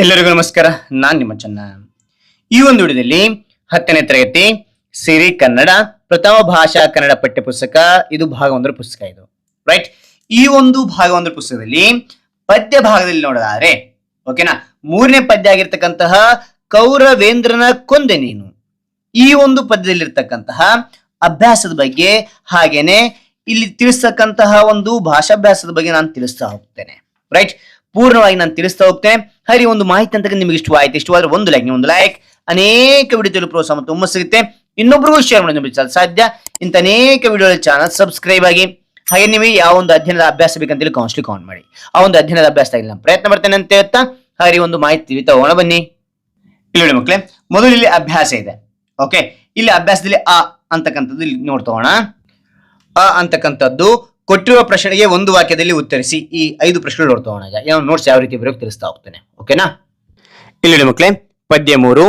ಎಲ್ಲರಿಗೂ ನಮಸ್ಕಾರ. ನಾನ್ ನಿಮ್ಮ ಚೆನ್ನ. ಈ ಒಂದು ವಿಡಿಯೋದಲ್ಲಿ ಹತ್ತನೇ ತರಗತಿ ಸಿರಿ ಕನ್ನಡ, ಪ್ರಥಮ ಭಾಷಾ ಕನ್ನಡ ಪಠ್ಯ ಪುಸ್ತಕ, ಇದು ಭಾಗ ಒಂದರ ಪುಸ್ತಕ ಇದು. ರೈಟ್ ಈ ಒಂದು ಭಾಗ ಒಂದರ ಪುಸ್ತಕದಲ್ಲಿ ಪದ್ಯ ಭಾಗದಲ್ಲಿ ನೋಡೋದಾದ್ರೆ ಓಕೆನಾ ಮೂರನೇ ಪದ್ಯ ಆಗಿರ್ತಕ್ಕಂತಹ ಕೌರವೇಂದ್ರನ ಕೊಂದೆ ನೀನು. ಈ ಒಂದು ಪದ್ಯದಲ್ಲಿರ್ತಕ್ಕಂತಹ ಅಭ್ಯಾಸದ ಬಗ್ಗೆ ಹಾಗೇನೆ ಇಲ್ಲಿ ತಿಳಿಸ್ತಕ್ಕಂತಹ ಒಂದು ಭಾಷಾಭ್ಯಾಸದ ಬಗ್ಗೆ ನಾನು ತಿಳಿಸ್ತಾ ಹೋಗ್ತೇನೆ. ರೈಟ್ ಪೂರ್ಣವಾಗಿ ನಾನು ತಿಳಿಸ್ತಾ ಹೋಗ್ತೇನೆ. ಹರಿ ಒಂದು ಮಾಹಿತಿ ಅಂತ ನಿಮಗೆ ಇಷ್ಟವಾಯ್ತು. ಇಷ್ಟವಾದ್ರೆ ಒಂದು ಲೈಕ್ ಒಂದು ಲೈಕ್ ಅನೇಕ ವಿಡಿಯೋ ಪ್ರೋತ್ಸಾಹ ಮತ್ತು ಹುಮ್ಮಸ್ ಸಿಗುತ್ತೆ. ಇನ್ನೊಬ್ರಿಗೂ ಶೇರ್ ಮಾಡಿ ನಿಮಗೆ ಸಾಧ್ಯ. ಇಂಥ ಅನೇಕ ವಿಡಿಯೋ ಚಾನಲ್ ಸಬ್ಸ್ಕ್ರೈಬ್ ಆಗಿ. ಹಾಗೆ ನೀವು ಯಾವ ಒಂದು ಅಧ್ಯಯನದ ಅಭ್ಯಾಸ ಬೇಕಂತೇಳಿ ಕಾನ್ಸ್ಟ್ಲಿ ಕೌಂಟ್ ಮಾಡಿ. ಆ ಒಂದು ಅಧ್ಯಯನದ ಅಭ್ಯಾಸ ನಾನು ಪ್ರಯತ್ನ ಮಾಡ್ತೇನೆ ಅಂತ ಹೇಳ್ತಾ. ಹಾಗೆ ಒಂದು ಮಾಹಿತಿ ತಗೋಣ ಬನ್ನಿ. ಇಲ್ಲಿ ಮಕ್ಕಳೇ ಮೊದಲು ಇಲ್ಲಿ ಅಭ್ಯಾಸ ಇದೆ. ಓಕೆ ಇಲ್ಲಿ ಅಭ್ಯಾಸದಲ್ಲಿ ಅ ಅಂತಕ್ಕಂಥದ್ದು ಇಲ್ಲಿ ನೋಡ್ತೋಣ ಅ ಅಂತಕ್ಕಂಥದ್ದು ಕೊಟ್ಟಿರುವ ಪ್ರಶ್ನೆಗೆ ಒಂದು ವಾಕ್ಯದಲ್ಲಿ ಉತ್ತರಿಸಿ ಈ ಐದು ಪ್ರಶ್ನೆ ಈಗ ಏನೋ ನೋಟ್ಸ್ ಯಾವ ರೀತಿ ಬರೋಕೆ ತಿಳಿಸ್ತಾ ಹೋಗ್ತೇನೆ. ಓಕೆನಾ ಇಲ್ಲಿ ಮಕ್ಕಳೇ ಪದ್ಯ ಮೂರು,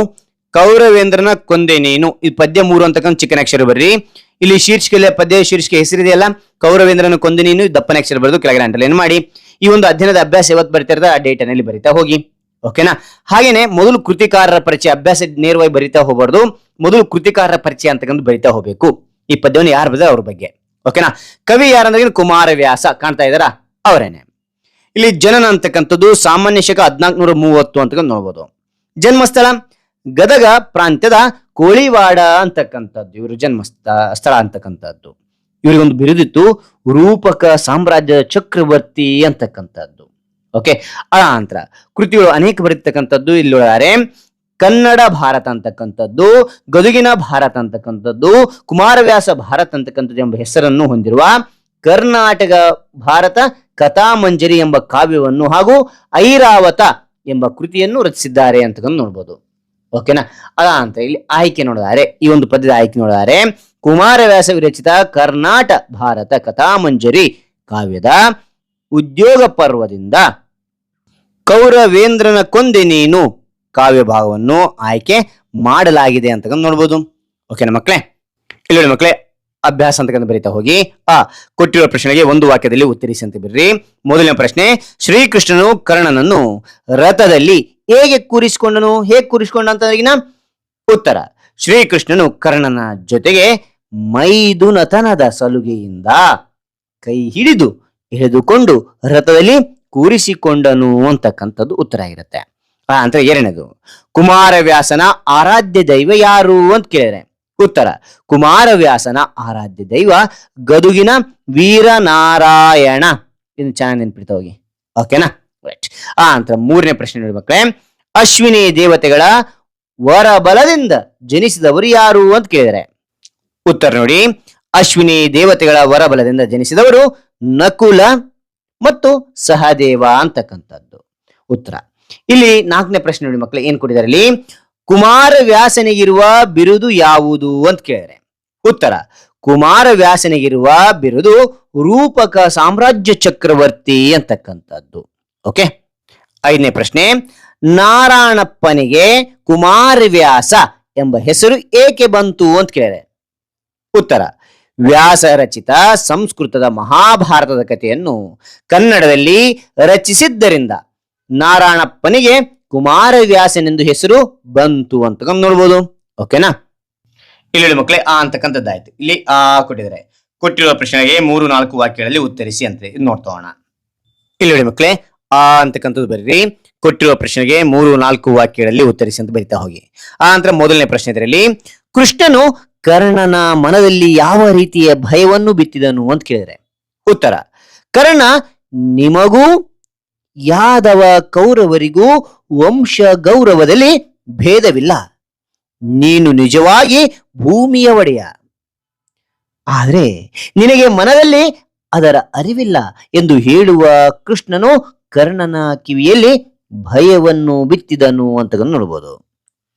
ಕೌರವೇಂದ್ರನ ಕೊಂದೆ ನೀನು. ಈ ಪದ್ಯ ಮೂರು ಅಂತಕ್ಕಂಥ ಚಿಕ್ಕನ ಅಕ್ಷರ ಬರ್ರಿ. ಇಲ್ಲಿ ಶೀರ್ಷಿಕೆ ಪದ್ಯ ಶೀರ್ಷಿಕೆ ಹೆಸರಿದೆಯಲ್ಲ? ಕೌರವೇಂದ್ರನ ಕೊಂದೆ ನೀನು ದಪ್ಪನ ಅಕ್ಷರ ಬರೆದು ಕೆಳಗಡೆ ಅಂಡರ್ಲೈನ್ ಮಾಡಿ. ಈ ಒಂದು ಅಧ್ಯಯನದ ಅಭ್ಯಾಸ ಯಾವತ್ತು ಬರೀತಾ ಆ ಡೇಟನಲ್ಲಿ ಬರಿತಾ ಹೋಗಿ. ಓಕೆನಾ ಹಾಗೇನೆ ಮೊದಲು ಕೃತಿಕಾರರ ಪರಿಚಯ, ಅಭ್ಯಾಸ ನೇರವಾಗಿ ಬರಿತಾ ಹೋಗಬಾರ್ದು. ಮೊದಲು ಕೃತಿಕಾರರ ಪರಿಚಯ ಅಂತಕ್ಕಂಥ ಬರಿತಾ ಹೋಗ್ಬೇಕು. ಈ ಪದ್ಯವನ್ನು ಯಾರು ಬರೆದ ಅವ್ರ ಬಗ್ಗೆ. ಓಕೆನಾ ಕವಿ ಯಾರಂದ್ರೆ ಕುಮಾರವ್ಯಾಸ ಕಾಣ್ತಾ ಇದ್ದಾರಾ? ಅವರೇನೆ. ಇಲ್ಲಿ ಜನನ ಅಂತಕ್ಕಂಥದ್ದು ಸಾಮಾನ್ಯ ಶಕ ಹದಿನಾಲ್ಕುನೂರ ಮೂವತ್ತು ಅಂತ ನೋಡ್ಬೋದು. ಜನ್ಮಸ್ಥಳ? ಗದಗ ಪ್ರಾಂತ್ಯದ ಕೋಳಿವಾಡ ಅಂತಕ್ಕಂಥದ್ದು. ಇವರು ಜನ್ಮ ಸ್ಥಳ ಅಂತಕ್ಕಂಥದ್ದು. ಇವರಿಗೊಂದು ಬಿರುದಿತ್ತು ರೂಪಕ ಸಾಮ್ರಾಜ್ಯ ಚಕ್ರವರ್ತಿ ಅಂತಕ್ಕಂಥದ್ದು. ಓಕೆ ಆ ನಂತರ ಕೃತಿಗಳು ಅನೇಕ ಬರೀತಕ್ಕಂಥದ್ದು ಇಲ್ಲಿ ನೋಡಿದರೆ ಕನ್ನಡ ಭಾರತ ಅಂತಕ್ಕಂಥದ್ದು, ಗದುಗಿನ ಭಾರತ ಅಂತಕ್ಕಂಥದ್ದು, ಕುಮಾರವ್ಯಾಸ ಭಾರತ ಅಂತಕ್ಕಂಥದ್ದು ಎಂಬ ಹೆಸರನ್ನು ಹೊಂದಿರುವ ಕರ್ನಾಟಕ ಭಾರತ ಕಥಾಮಂಜರಿ ಎಂಬ ಕಾವ್ಯವನ್ನು ಹಾಗೂ ಐರಾವತ ಎಂಬ ಕೃತಿಯನ್ನು ರಚಿಸಿದ್ದಾರೆ ಅಂತಕ್ಕಂಥ ನೋಡ್ಬೋದು. ಓಕೆನಾ ಅದ ಅಂತ ಇಲ್ಲಿ ಆಯ್ಕೆ ನೋಡಿದರೆ. ಈ ಒಂದು ಪದ್ಯದ ಆಯ್ಕೆ ನೋಡಿದರೆ. ಕುಮಾರವ್ಯಾಸ ವಿರಚಿತ ಕರ್ನಾಟ ಭಾರತ ಕಥಾಮಂಜರಿ ಕಾವ್ಯದ ಉದ್ಯೋಗ ಪರ್ವದಿಂದ ಕೌರವೇಂದ್ರನ ಕೊಂದೆ ನೀನು ಕಾವ್ಯ ಭಾಗವನ್ನು ಆಯ್ಕೆ ಮಾಡಲಾಗಿದೆ ಅಂತಕ್ಕಂಥ ನೋಡ್ಬೋದು. ಓಕೆನಾ ಮಕ್ಕಳೇ ಇಲ್ಲಿ ಮಕ್ಕಳೇ ಅಭ್ಯಾಸ ಅಂತಕ್ಕಂಥ ಬರೀತಾ ಹೋಗಿ. ಆ, ಕೊಟ್ಟಿರುವ ಪ್ರಶ್ನೆಗೆ ಒಂದು ವಾಕ್ಯದಲ್ಲಿ ಉತ್ತರಿಸಿ ಅಂತ ಬರ್ರಿ ಮೊದಲನೇ ಪ್ರಶ್ನೆ, ಶ್ರೀಕೃಷ್ಣನು ಕರ್ಣನನ್ನು ರಥದಲ್ಲಿ ಹೇಗೆ ಕೂರಿಸಿಕೊಂಡನು? ಹೇಗೆ ಕೂರಿಸಿಕೊಂಡ ಅಂತಗಿನ ಉತ್ತರ. ಶ್ರೀಕೃಷ್ಣನು ಕರ್ಣನ ಜೊತೆಗೆ ಮೈದುನತನದ ಸಲುಗೆಯಿಂದ ಕೈ ಹಿಡಿದು ಎಳೆದುಕೊಂಡು ರಥದಲ್ಲಿ ಕೂರಿಸಿಕೊಂಡನು ಅಂತಕ್ಕಂಥದ್ದು ಉತ್ತರ ಆಗಿರುತ್ತೆ ಅಂತ ಎರಡನೇದು ಕುಮಾರವ್ಯಾಸನ ಆರಾಧ್ಯ ದೈವ ಯಾರು ಅಂತ ಕೇಳಿದರೆ ಉತ್ತರ, ಕುಮಾರವ್ಯಾಸನ ಆರಾಧ್ಯ ದೈವ ಗದುಗಿನ ವೀರನಾರಾಯಣ. ಇದು ಚೆನ್ನಾಗಿ ನೆನ್ಪಿಡ್ತಾ ಹೋಗಿ. ಓಕೆನಾ ರೈಟ್ ಆ ಅಂತರ ಮೂರನೇ ಪ್ರಶ್ನೆ ನೋಡಿ ಅಶ್ವಿನಿ ದೇವತೆಗಳ ವರಬಲದಿಂದ ಜನಿಸಿದವರು ಯಾರು ಅಂತ ಕೇಳಿದರೆ ಉತ್ತರ ನೋಡಿ. ಅಶ್ವಿನಿ ದೇವತೆಗಳ ವರಬಲದಿಂದ ಜನಿಸಿದವರು ನಕುಲ ಮತ್ತು ಸಹದೇವ ಅಂತಕ್ಕಂಥದ್ದು. ಉತ್ತರ. ಇಲ್ಲಿ ನಾಲ್ಕನೇ ಪ್ರಶ್ನೆ ನೋಡಿ ಮಕ್ಕಳು ಏನ್ ಕೊಟ್ಟಿದ್ದಾರೆ ಇಲ್ಲಿ? ಕುಮಾರವ್ಯಾಸನಿಗಿರುವ ಬಿರುದು ಯಾವುದು ಅಂತ ಕೇಳಿದ್ರೆ ಉತ್ತರ, ಕುಮಾರ ವ್ಯಾಸನಿಗಿರುವ ಬಿರುದು ರೂಪಕ ಸಾಮ್ರಾಜ್ಯ ಚಕ್ರವರ್ತಿ ಅಂತಕ್ಕಂಥದ್ದು. ಓಕೆ? ಐದನೇ ಪ್ರಶ್ನೆ, ನಾರಾಯಣಪ್ಪನಿಗೆ ಕುಮಾರವ್ಯಾಸ ಎಂಬ ಹೆಸರು ಏಕೆ ಬಂತು ಅಂತ ಕೇಳಿದೆ ಉತ್ತರ, ವ್ಯಾಸ ರಚಿತ ಸಂಸ್ಕೃತದ ಮಹಾಭಾರತದ ಕಥೆಯನ್ನು ಕನ್ನಡದಲ್ಲಿ ರಚಿಸಿದ್ದರಿಂದ. ನಾರಾಯಣಪ್ಪನಿಗೆ ಕುಮಾರವ್ಯಾಸನೆಂದು ಹೆಸರು ಬಂತು ಅಂತ ನೋಡ್ಬೋದು. ಓಕೆನಾ? ಇಲ್ಲಿ ಮಕ್ಕಳೇ ಆ ಅಂತಕ್ಕಂಥದ್ದಾಯ್ತು. ಇಲ್ಲಿ ಆ ಕೊಟ್ಟಿದ್ದಾರೆ. ಕೊಟ್ಟಿರುವ ಪ್ರಶ್ನೆಗೆ ಮೂರು, ನಾಲ್ಕು ವಾಕ್ಯಗಳಲ್ಲಿ ಉತ್ತರಿಸಿ ಅಂತ ನೋಡ್ತೋಣ ಇಲ್ಲಿ ಮಕ್ಕಳೇ ಆ ಅಂತಕ್ಕಂಥದ್ದು ಬರೀರಿ. ಕೊಟ್ಟಿರುವ ಪ್ರಶ್ನೆಗೆ ಮೂರು, ನಾಲ್ಕು ವಾಕ್ಯಗಳಲ್ಲಿ ಉತ್ತರಿಸಿ ಅಂತ ಬರಿತಾ ಹೋಗಿ. ಆ ನಂತರ ಮೊದಲನೇ ಪ್ರಶ್ನೆ ಇದರಲ್ಲಿ, ಕೃಷ್ಣನು ಕರ್ಣನ ಮನದಲ್ಲಿ ಯಾವ ರೀತಿಯ ಭಯವನ್ನು ಬಿತ್ತಿದನು ಅಂತ ಕೇಳಿದರೆ, ಉತ್ತರ, ಕರ್ಣ, ನಿಮಗೂ ಯಾದವ ಕೌರವರಿಗೂ ವಂಶ ಗೌರವದಲ್ಲಿ ಭೇದವಿಲ್ಲ. ನೀನು ನಿಜವಾಗಿ ಭೂಮಿಯ ಒಡೆಯ. ಆದರೆ ನಿನಗೆ ಮನದಲ್ಲಿ ಅದರ ಅರಿವಿಲ್ಲ ಎಂದು ಹೇಳುವ ಕೃಷ್ಣನು ಕರ್ಣನ ಕಿವಿಯಲ್ಲಿ ಭಯವನ್ನು ಬಿತ್ತಿದನು ಅಂತ ನೋಡ್ಬೋದು.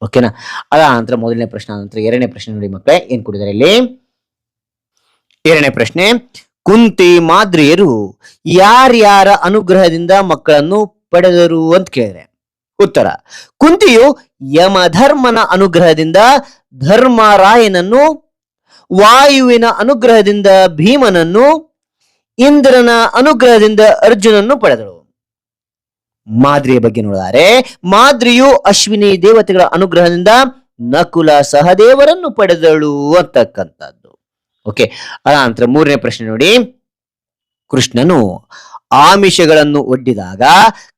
ಓಕೆನಾ ಅದ ನಂತರ ಮೊದಲನೇ ಪ್ರಶ್ನೆ ನಂತರ ಎರಡನೇ ಪ್ರಶ್ನೆ ನೋಡಿ ಮಕ್ಕಳೇ, ಏನ್ ಕೊಟ್ಟಿದ್ದಾರೆ ಇಲ್ಲಿ? ಎರಡನೇ ಪ್ರಶ್ನೆ ಕುಂತಿ ಮಾದ್ರಿಯರು ಯಾರ್ಯಾರ ಅನುಗ್ರಹದಿಂದ ಮಕ್ಕಳನ್ನು ಪಡೆದರು ಅಂತ ಕೇಳಿದೆ. ಉತ್ತರ, ಕುಂತಿಯು ಯಮಧರ್ಮನ ಅನುಗ್ರಹದಿಂದ ಧರ್ಮರಾಯನನ್ನು, ವಾಯುವಿನ ಅನುಗ್ರಹದಿಂದ ಭೀಮನನ್ನು, ಇಂದ್ರನ ಅನುಗ್ರಹದಿಂದ ಅರ್ಜುನನ್ನು ಪಡೆದಳು. ಮಾದ್ರಿಯ ಬಗ್ಗೆ ನೋಡಿದರೆ, ಮಾದ್ರಿಯು ಅಶ್ವಿನಿ ದೇವತೆಗಳ ಅನುಗ್ರಹದಿಂದ ನಕುಲ ಸಹದೇವರನ್ನು ಪಡೆದಳು ಅಂತಕ್ಕಂಥದ್ದು. ಓಕೆ ಅನಂತರ ಮೂರನೇ ಪ್ರಶ್ನೆ ನೋಡಿ. ಕೃಷ್ಣನು ಆಮಿಷಗಳನ್ನು ಒಡ್ಡಿದಾಗ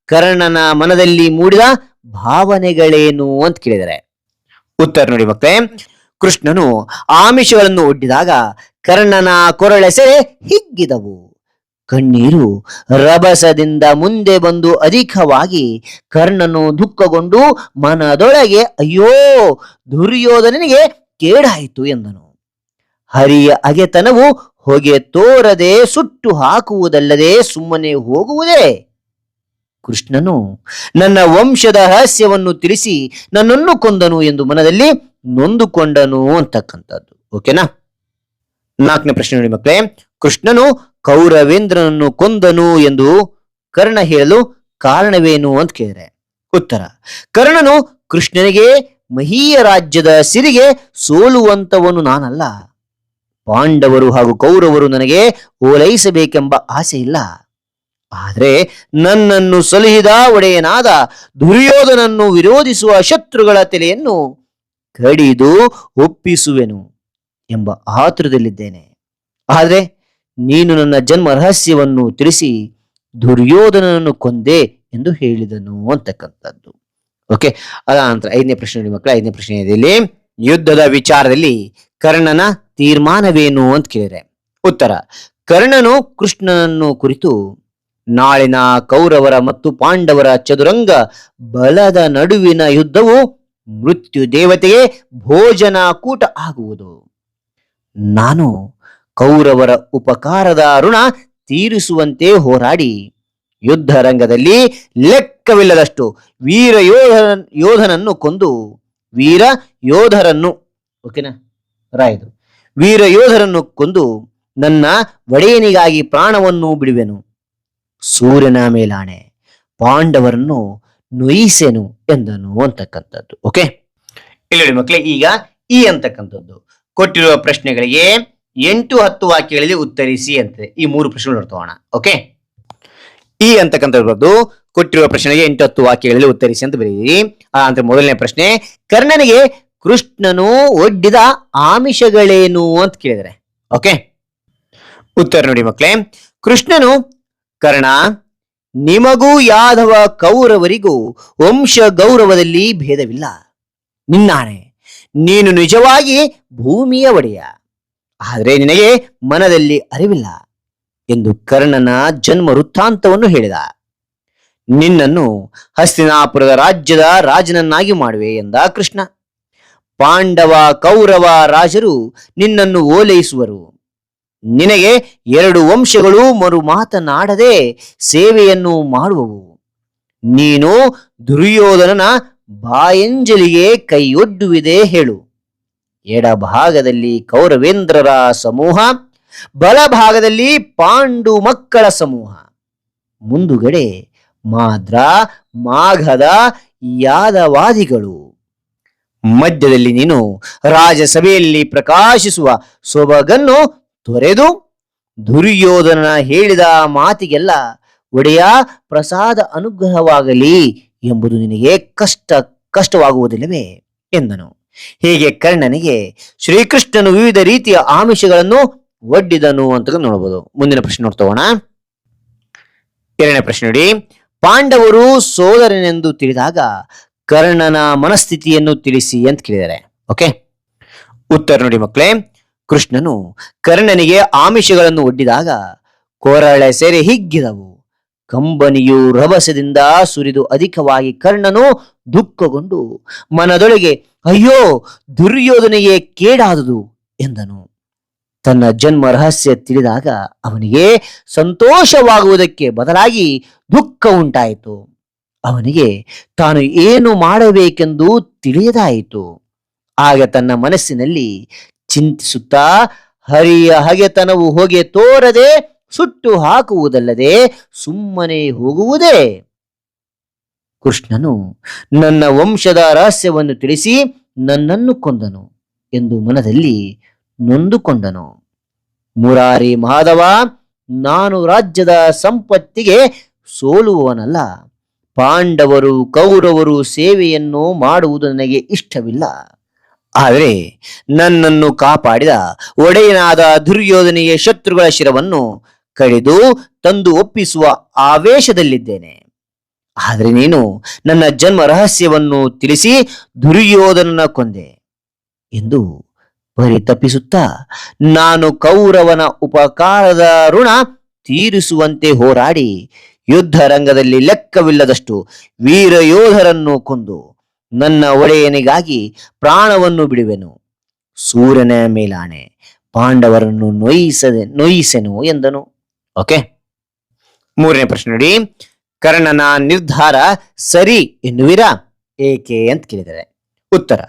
ಕರ್ಣನ ಮನದಲ್ಲಿ ಮೂಡಿದ ಭಾವನೆಗಳೇನು ಅಂತ ಕೇಳಿದರೆ. ಉತ್ತರ ನೋಡಿ ಮಕ್ಕಳೇ. ಕೃಷ್ಣನು ಆಮಿಷಗಳನ್ನು ಒಡ್ಡಿದಾಗ ಕರ್ಣನ ಕೊರಳೆಸೆ ಹಿಗ್ಗಿದವು. ಕಣ್ಣೀರು ರಭಸದಿಂದ ಮುಂದೆ ಬಂದು ಅಧಿಕವಾಗಿ ಕರ್ಣನು ದುಃಖಗೊಂಡು ಮನದೊಳಗೆ ಅಯ್ಯೋ ದುರ್ಯೋಧನನಿಗೆ ಕೇಡಾಯಿತು ಎಂದನು. ಹರಿಯ ಅಗೆತನವು ಹೊಗೆ ತೋರದೆ ಸುಟ್ಟು ಹಾಕುವುದಲ್ಲದೆ ಸುಮ್ಮನೆ ಹೋಗುವುದೇ? ಕೃಷ್ಣನು, ನನ್ನ ವಂಶದ ರಹಸ್ಯವನ್ನು ತಿಳಿಸಿ ನನ್ನನ್ನು ಕೊಂದನು ಎಂದು ಮನದಲ್ಲಿ ನೊಂದುಕೊಂಡನು ಅಂತಕ್ಕಂಥದ್ದು. ಓಕೆನಾ? ನಾಲ್ಕನೇ ಪ್ರಶ್ನೆ ನೋಡಿ ಮಕ್ಕಳೇ. ಕೃಷ್ಣನು ಕೌರವೇಂದ್ರನನ್ನು ಕೊಂದನು ಎಂದು ಕರ್ಣ ಹೇಳಲು ಕಾರಣವೇನು ಅಂತ ಕೇಳಿದ್ರೆ, ಉತ್ತರ. ಕರ್ಣನು ಕೃಷ್ಣನಿಗೆ ಮಹೀಯ ರಾಜ್ಯದ ಸಿರಿಗೆ ಸೋಲುವಂತವನು ನಾನಲ್ಲ. ಪಾಂಡವರು ಹಾಗೂ ಕೌರವರು ನನಗೆ ಓಲೈಸಬೇಕೆಂಬ ಆಸೆ ಇಲ್ಲ. ಆದರೆ ನನ್ನನ್ನು ಸಲಹಿದ ಒಡೆಯನಾದ ದುರ್ಯೋಧನನ್ನು ವಿರೋಧಿಸುವ ಶತ್ರುಗಳ ತಲೆಯನ್ನು ಕಡಿದು ಒಪ್ಪಿಸುವೆನು ಎಂಬ ಆತುರದಲ್ಲಿದ್ದೇನೆ. ಆದರೆ ನೀನು ನನ್ನ ಜನ್ಮ ರಹಸ್ಯವನ್ನು ತಿಳಿಸಿ ದುರ್ಯೋಧನನನ್ನು ಕೊಂದೆ ಎಂದು ಹೇಳಿದನು ಅಂತಕ್ಕಂಥದ್ದು. ಓಕೆ ಅದ ನಂತರ ಐದನೇ ಪ್ರಶ್ನೆ ಮಕ್ಕಳ, ಐದನೇ ಪ್ರಶ್ನೆ ಯುದ್ಧದ ವಿಚಾರದಲ್ಲಿ ಕರ್ಣನ ತೀರ್ಮಾನವೇನು ಅಂತ ಕೇಳಿದೆ ಉತ್ತರ, ಕರ್ಣನು ಕೃಷ್ಣನನ್ನು ಕುರಿತು ನಾಳಿನ ಕೌರವರ ಮತ್ತು ಪಾಂಡವರ ಚದುರಂಗ ಬಲದ ನಡುವಿನ ಯುದ್ಧವು ಮೃತ್ಯು ದೇವತೆಗೆ ಭೋಜನ ಕೂಟ ಆಗುವುದು. ನಾನು ಕೌರವರ ಉಪಕಾರದ ಋಣ ತೀರಿಸುವಂತೆ ಹೋರಾಡಿ, ಯುದ್ಧ ರಂಗದಲ್ಲಿ ಲೆಕ್ಕವಿಲ್ಲದಷ್ಟು ವೀರ ಯೋಧ ಯೋಧನನ್ನು ಕೊಂದು, ವೀರ ಯೋಧರನ್ನು ಓಕೆನಾ ರಾಯದು. ವೀರ ಯೋಧರನ್ನು ಕೊಂದು ನನ್ನ ಒಡೆಯನಿಗಾಗಿ ಪ್ರಾಣವನ್ನು ಬಿಡುವೆನು. ಸೂರ್ಯನ ಮೇಲಾಣೆ, ಪಾಂಡವರನ್ನು ನೊಯಿಸೆನು ಎಂದನು ಅಂತಕ್ಕಂಥದ್ದು. ಓಕೆ ಇಲ್ಲಿ ಮಕ್ಕಳೇ ಈಗ ಈ ಅಂತಕ್ಕಂಥದ್ದು. ಕೊಟ್ಟಿರುವ ಪ್ರಶ್ನೆಗಳಿಗೆ ಎಂಟು ಹತ್ತು ವಾಕ್ಯಗಳಲ್ಲಿ ಉತ್ತರಿಸಿ ಅಂತ ಈ ಮೂರು ಪ್ರಶ್ನೆಗಳು ನೋಡ್ತೋಣ ಓಕೆ ಈ ಅಂತಕ್ಕಂಥದ್ದು ಕೊಟ್ಟಿರುವ ಪ್ರಶ್ನೆಗೆ ಎಂಟು ಹತ್ತು ವಾಕ್ಯಗಳಲ್ಲಿ ಉತ್ತರಿಸಿ ಅಂತ ಬರೀರಿ. ಆ, ಅಂದ್ರೆ ಮೊದಲನೇ ಪ್ರಶ್ನೆ, ಕರ್ಣನಿಗೆ ಕೃಷ್ಣನು ಒಡ್ಡಿದ ಆಮಿಷಗಳೇನು ಅಂತ ಕೇಳಿದರೆ? ಓಕೆ ಉತ್ತರ ನೋಡಿ ಮಕ್ಕಳೇ. ಕೃಷ್ಣನು, ಕರ್ಣ, ನಿಮಗೂ ಯಾದವ ಕೌರವರಿಗೂ ವಂಶ ಗೌರವದಲ್ಲಿ ಭೇದವಿಲ್ಲ. ನಿನ್ನಾಣೆ ನೀನು ನಿಜವಾಗಿ ಭೂಮಿಯ ಒಡೆಯ. ಆದರೆ ನಿನಗೆ ಮನದಲ್ಲಿ ಅರಿವಿಲ್ಲ ಎಂದು ಕರ್ಣನ ಜನ್ಮ ವೃತ್ತಾಂತವನ್ನು ಹೇಳಿದ. ನಿನ್ನನ್ನು ಹಸ್ತಿನಾಪುರದ ರಾಜ್ಯದ ರಾಜನನ್ನಾಗಿ ಮಾಡುವೆ ಎಂದ ಕೃಷ್ಣ. ಪಾಂಡವ, ಕೌರವ, ರಾಜರು ನಿನ್ನನ್ನು ಓಲೈಸುವರು. ನಿನಗೆ ಎರಡು ವಂಶಗಳು ಮರು ಮಾತನಾಡದೆ ಸೇವೆಯನ್ನು ಮಾಡುವವು. ನೀನು ದುರ್ಯೋಧನನ ಬಾಯಂಜಲಿಗೆ ಕೈಯೊಡ್ಡುವಿದೆ ಹೇಳು. ಎಡಭಾಗದಲ್ಲಿ ಕೌರವೇಂದ್ರರ ಸಮೂಹ, ಬಲಭಾಗದಲ್ಲಿ ಪಾಂಡು ಮಕ್ಕಳ ಸಮೂಹ. ಮುಂದುಗಡೆ ಮಾದ್ರ, ಮಾಘದ, ಯಾದವಾದಿಗಳು. ಮಧ್ಯದಲ್ಲಿ ನೀನು ರಾಜಸಭೆಯಲ್ಲಿ ಪ್ರಕಾಶಿಸುವ ಸೊಬಗನ್ನು ತೊರೆದು ದುರ್ಯೋಧನ ಹೇಳಿದ ಮಾತಿಗೆಲ್ಲ ಒಡೆಯ ಪ್ರಸಾದ ಅನುಗ್ರಹವಾಗಲಿ ಎಂಬುದು ನಿನಗೆ ಕಷ್ಟ, ಕಷ್ಟವಾಗುವುದಿಲ್ಲವೇ ಎಂದನು. ಹೀಗೆ ಕರ್ಣನಿಗೆ ಶ್ರೀಕೃಷ್ಣನು ವಿವಿಧ ರೀತಿಯ ಆಮಿಷಗಳನ್ನು ಒಡ್ಡಿದನು ಅಂತ ನೋಡಬಹುದು ಮುಂದಿನ ಪ್ರಶ್ನೆ ನೋಡ್ತೋಣ ಎರಡನೇ ಪ್ರಶ್ನೆ ನೋಡಿ. ಪಾಂಡವರು ಸೋದರನೆಂದು ತಿಳಿದಾಗ ಕರ್ಣನ ಮನಸ್ಥಿತಿಯನ್ನು ತಿಳಿಸಿ ಅಂತ ಕೇಳಿದ್ದಾರೆ. ಓಕೆ ಉತ್ತರ ನೋಡಿ ಮಕ್ಕಳೇ, ಕೃಷ್ಣನು ಕರ್ಣನಿಗೆ ಆಮಿಷಗಳನ್ನು ಒಡ್ಡಿದಾಗ ಕೋರಳೆ ಸೇರಿ ಹಿಗ್ಗಿದವು. ಕಂಬನಿಯು ರಭಸದಿಂದ ಸುರಿದು ಅಧಿಕವಾಗಿ ಕರ್ಣನು ದುಃಖಗೊಂಡು ಮನದೊಳಗೆ, ಅಯ್ಯೋ ದುರ್ಯೋಧನೆಗೆ ಕೇಡಾದುದು ಎಂದನು. ತನ್ನ ಜನ್ಮ ರಹಸ್ಯ ತಿಳಿದಾಗ ಅವನಿಗೆ ಸಂತೋಷವಾಗುವುದಕ್ಕೆ ಬದಲಾಗಿ ದುಃಖ ಉಂಟಾಯಿತು. ಅವನಿಗೆ ತಾನು ಏನು ಮಾಡಬೇಕೆಂದು ತಿಳಿಯದಾಯಿತು. ಆಗ ತನ್ನ ಮನಸ್ಸಿನಲ್ಲಿ ಚಿಂತಿಸುತ್ತಾ ಹರಿಯ ಹಗೆತನವು ಹೊಗೆ ತೋರದೆ ಸುಟ್ಟು ಹಾಕುವುದಲ್ಲದೆ ಸುಮ್ಮನೆ ಹೋಗುವುದೇ? ಕೃಷ್ಣನು ನನ್ನ ವಂಶದ ರಹಸ್ಯವನ್ನು ತಿಳಿಸಿ ನನ್ನನ್ನು ಕೊಂದನು ಎಂದು ಮನದಲ್ಲಿ ನೊಂದುಕೊಂಡನು. ಮುರಾರಿ ಮಾಧವ ನಾನು ರಾಜ್ಯದ ಸಂಪತ್ತಿಗೆ ಸೋಲುವವನಲ್ಲ. ಪಾಂಡವರು ಕೌರವರು ಸೇವೆಯನ್ನು ಮಾಡುವುದು ನನಗೆ ಇಷ್ಟವಿಲ್ಲ. ಆದರೆ ನನ್ನನ್ನು ಕಾಪಾಡಿದ ಒಡೆಯನಾದ ದುರ್ಯೋಧನೆಯ ಶತ್ರುಗಳ ಶಿರವನ್ನು ಕಡಿದು ತಂದು ಒಪ್ಪಿಸುವ ಆವೇಶದಲ್ಲಿದ್ದೇನೆ. ಆದರೆ ನೀನು ನನ್ನ ಜನ್ಮ ರಹಸ್ಯವನ್ನು ತಿಳಿಸಿ ದುರ್ಯೋಧನನ ಕೊಂದೆ ಎಂದು ಪರಿತಪಿಸುತ್ತಾ ನಾನು ಕೌರವನ ಉಪಕಾರದ ಋಣ ತೀರಿಸುವಂತೆ ಹೋರಾಡಿ ಯುದ್ಧ ರಂಗದಲ್ಲಿ ಲೆಕ್ಕವಿಲ್ಲದಷ್ಟು ವೀರ ಯೋಧರನ್ನು ಕೊಂದು ನನ್ನ ಒಡೆಯನಿಗಾಗಿ ಪ್ರಾಣವನ್ನು ಬಿಡುವೆನು. ಸೂರ್ಯನ ಮೇಲಾಣೆ, ಪಾಂಡವರನ್ನು ನೊಯಿಸದೆ, ನೋಯಿಸೆನು ಎಂದನು. ಓಕೆ? ಮೂರನೇ ಪ್ರಶ್ನೆ ನೋಡಿ. ಕರ್ಣನ ನಿರ್ಧಾರ ಸರಿ ಎನ್ನುವಿರಾ? ಏಕೆ ಅಂತ ಕೇಳಿದರೆ, ಉತ್ತರ.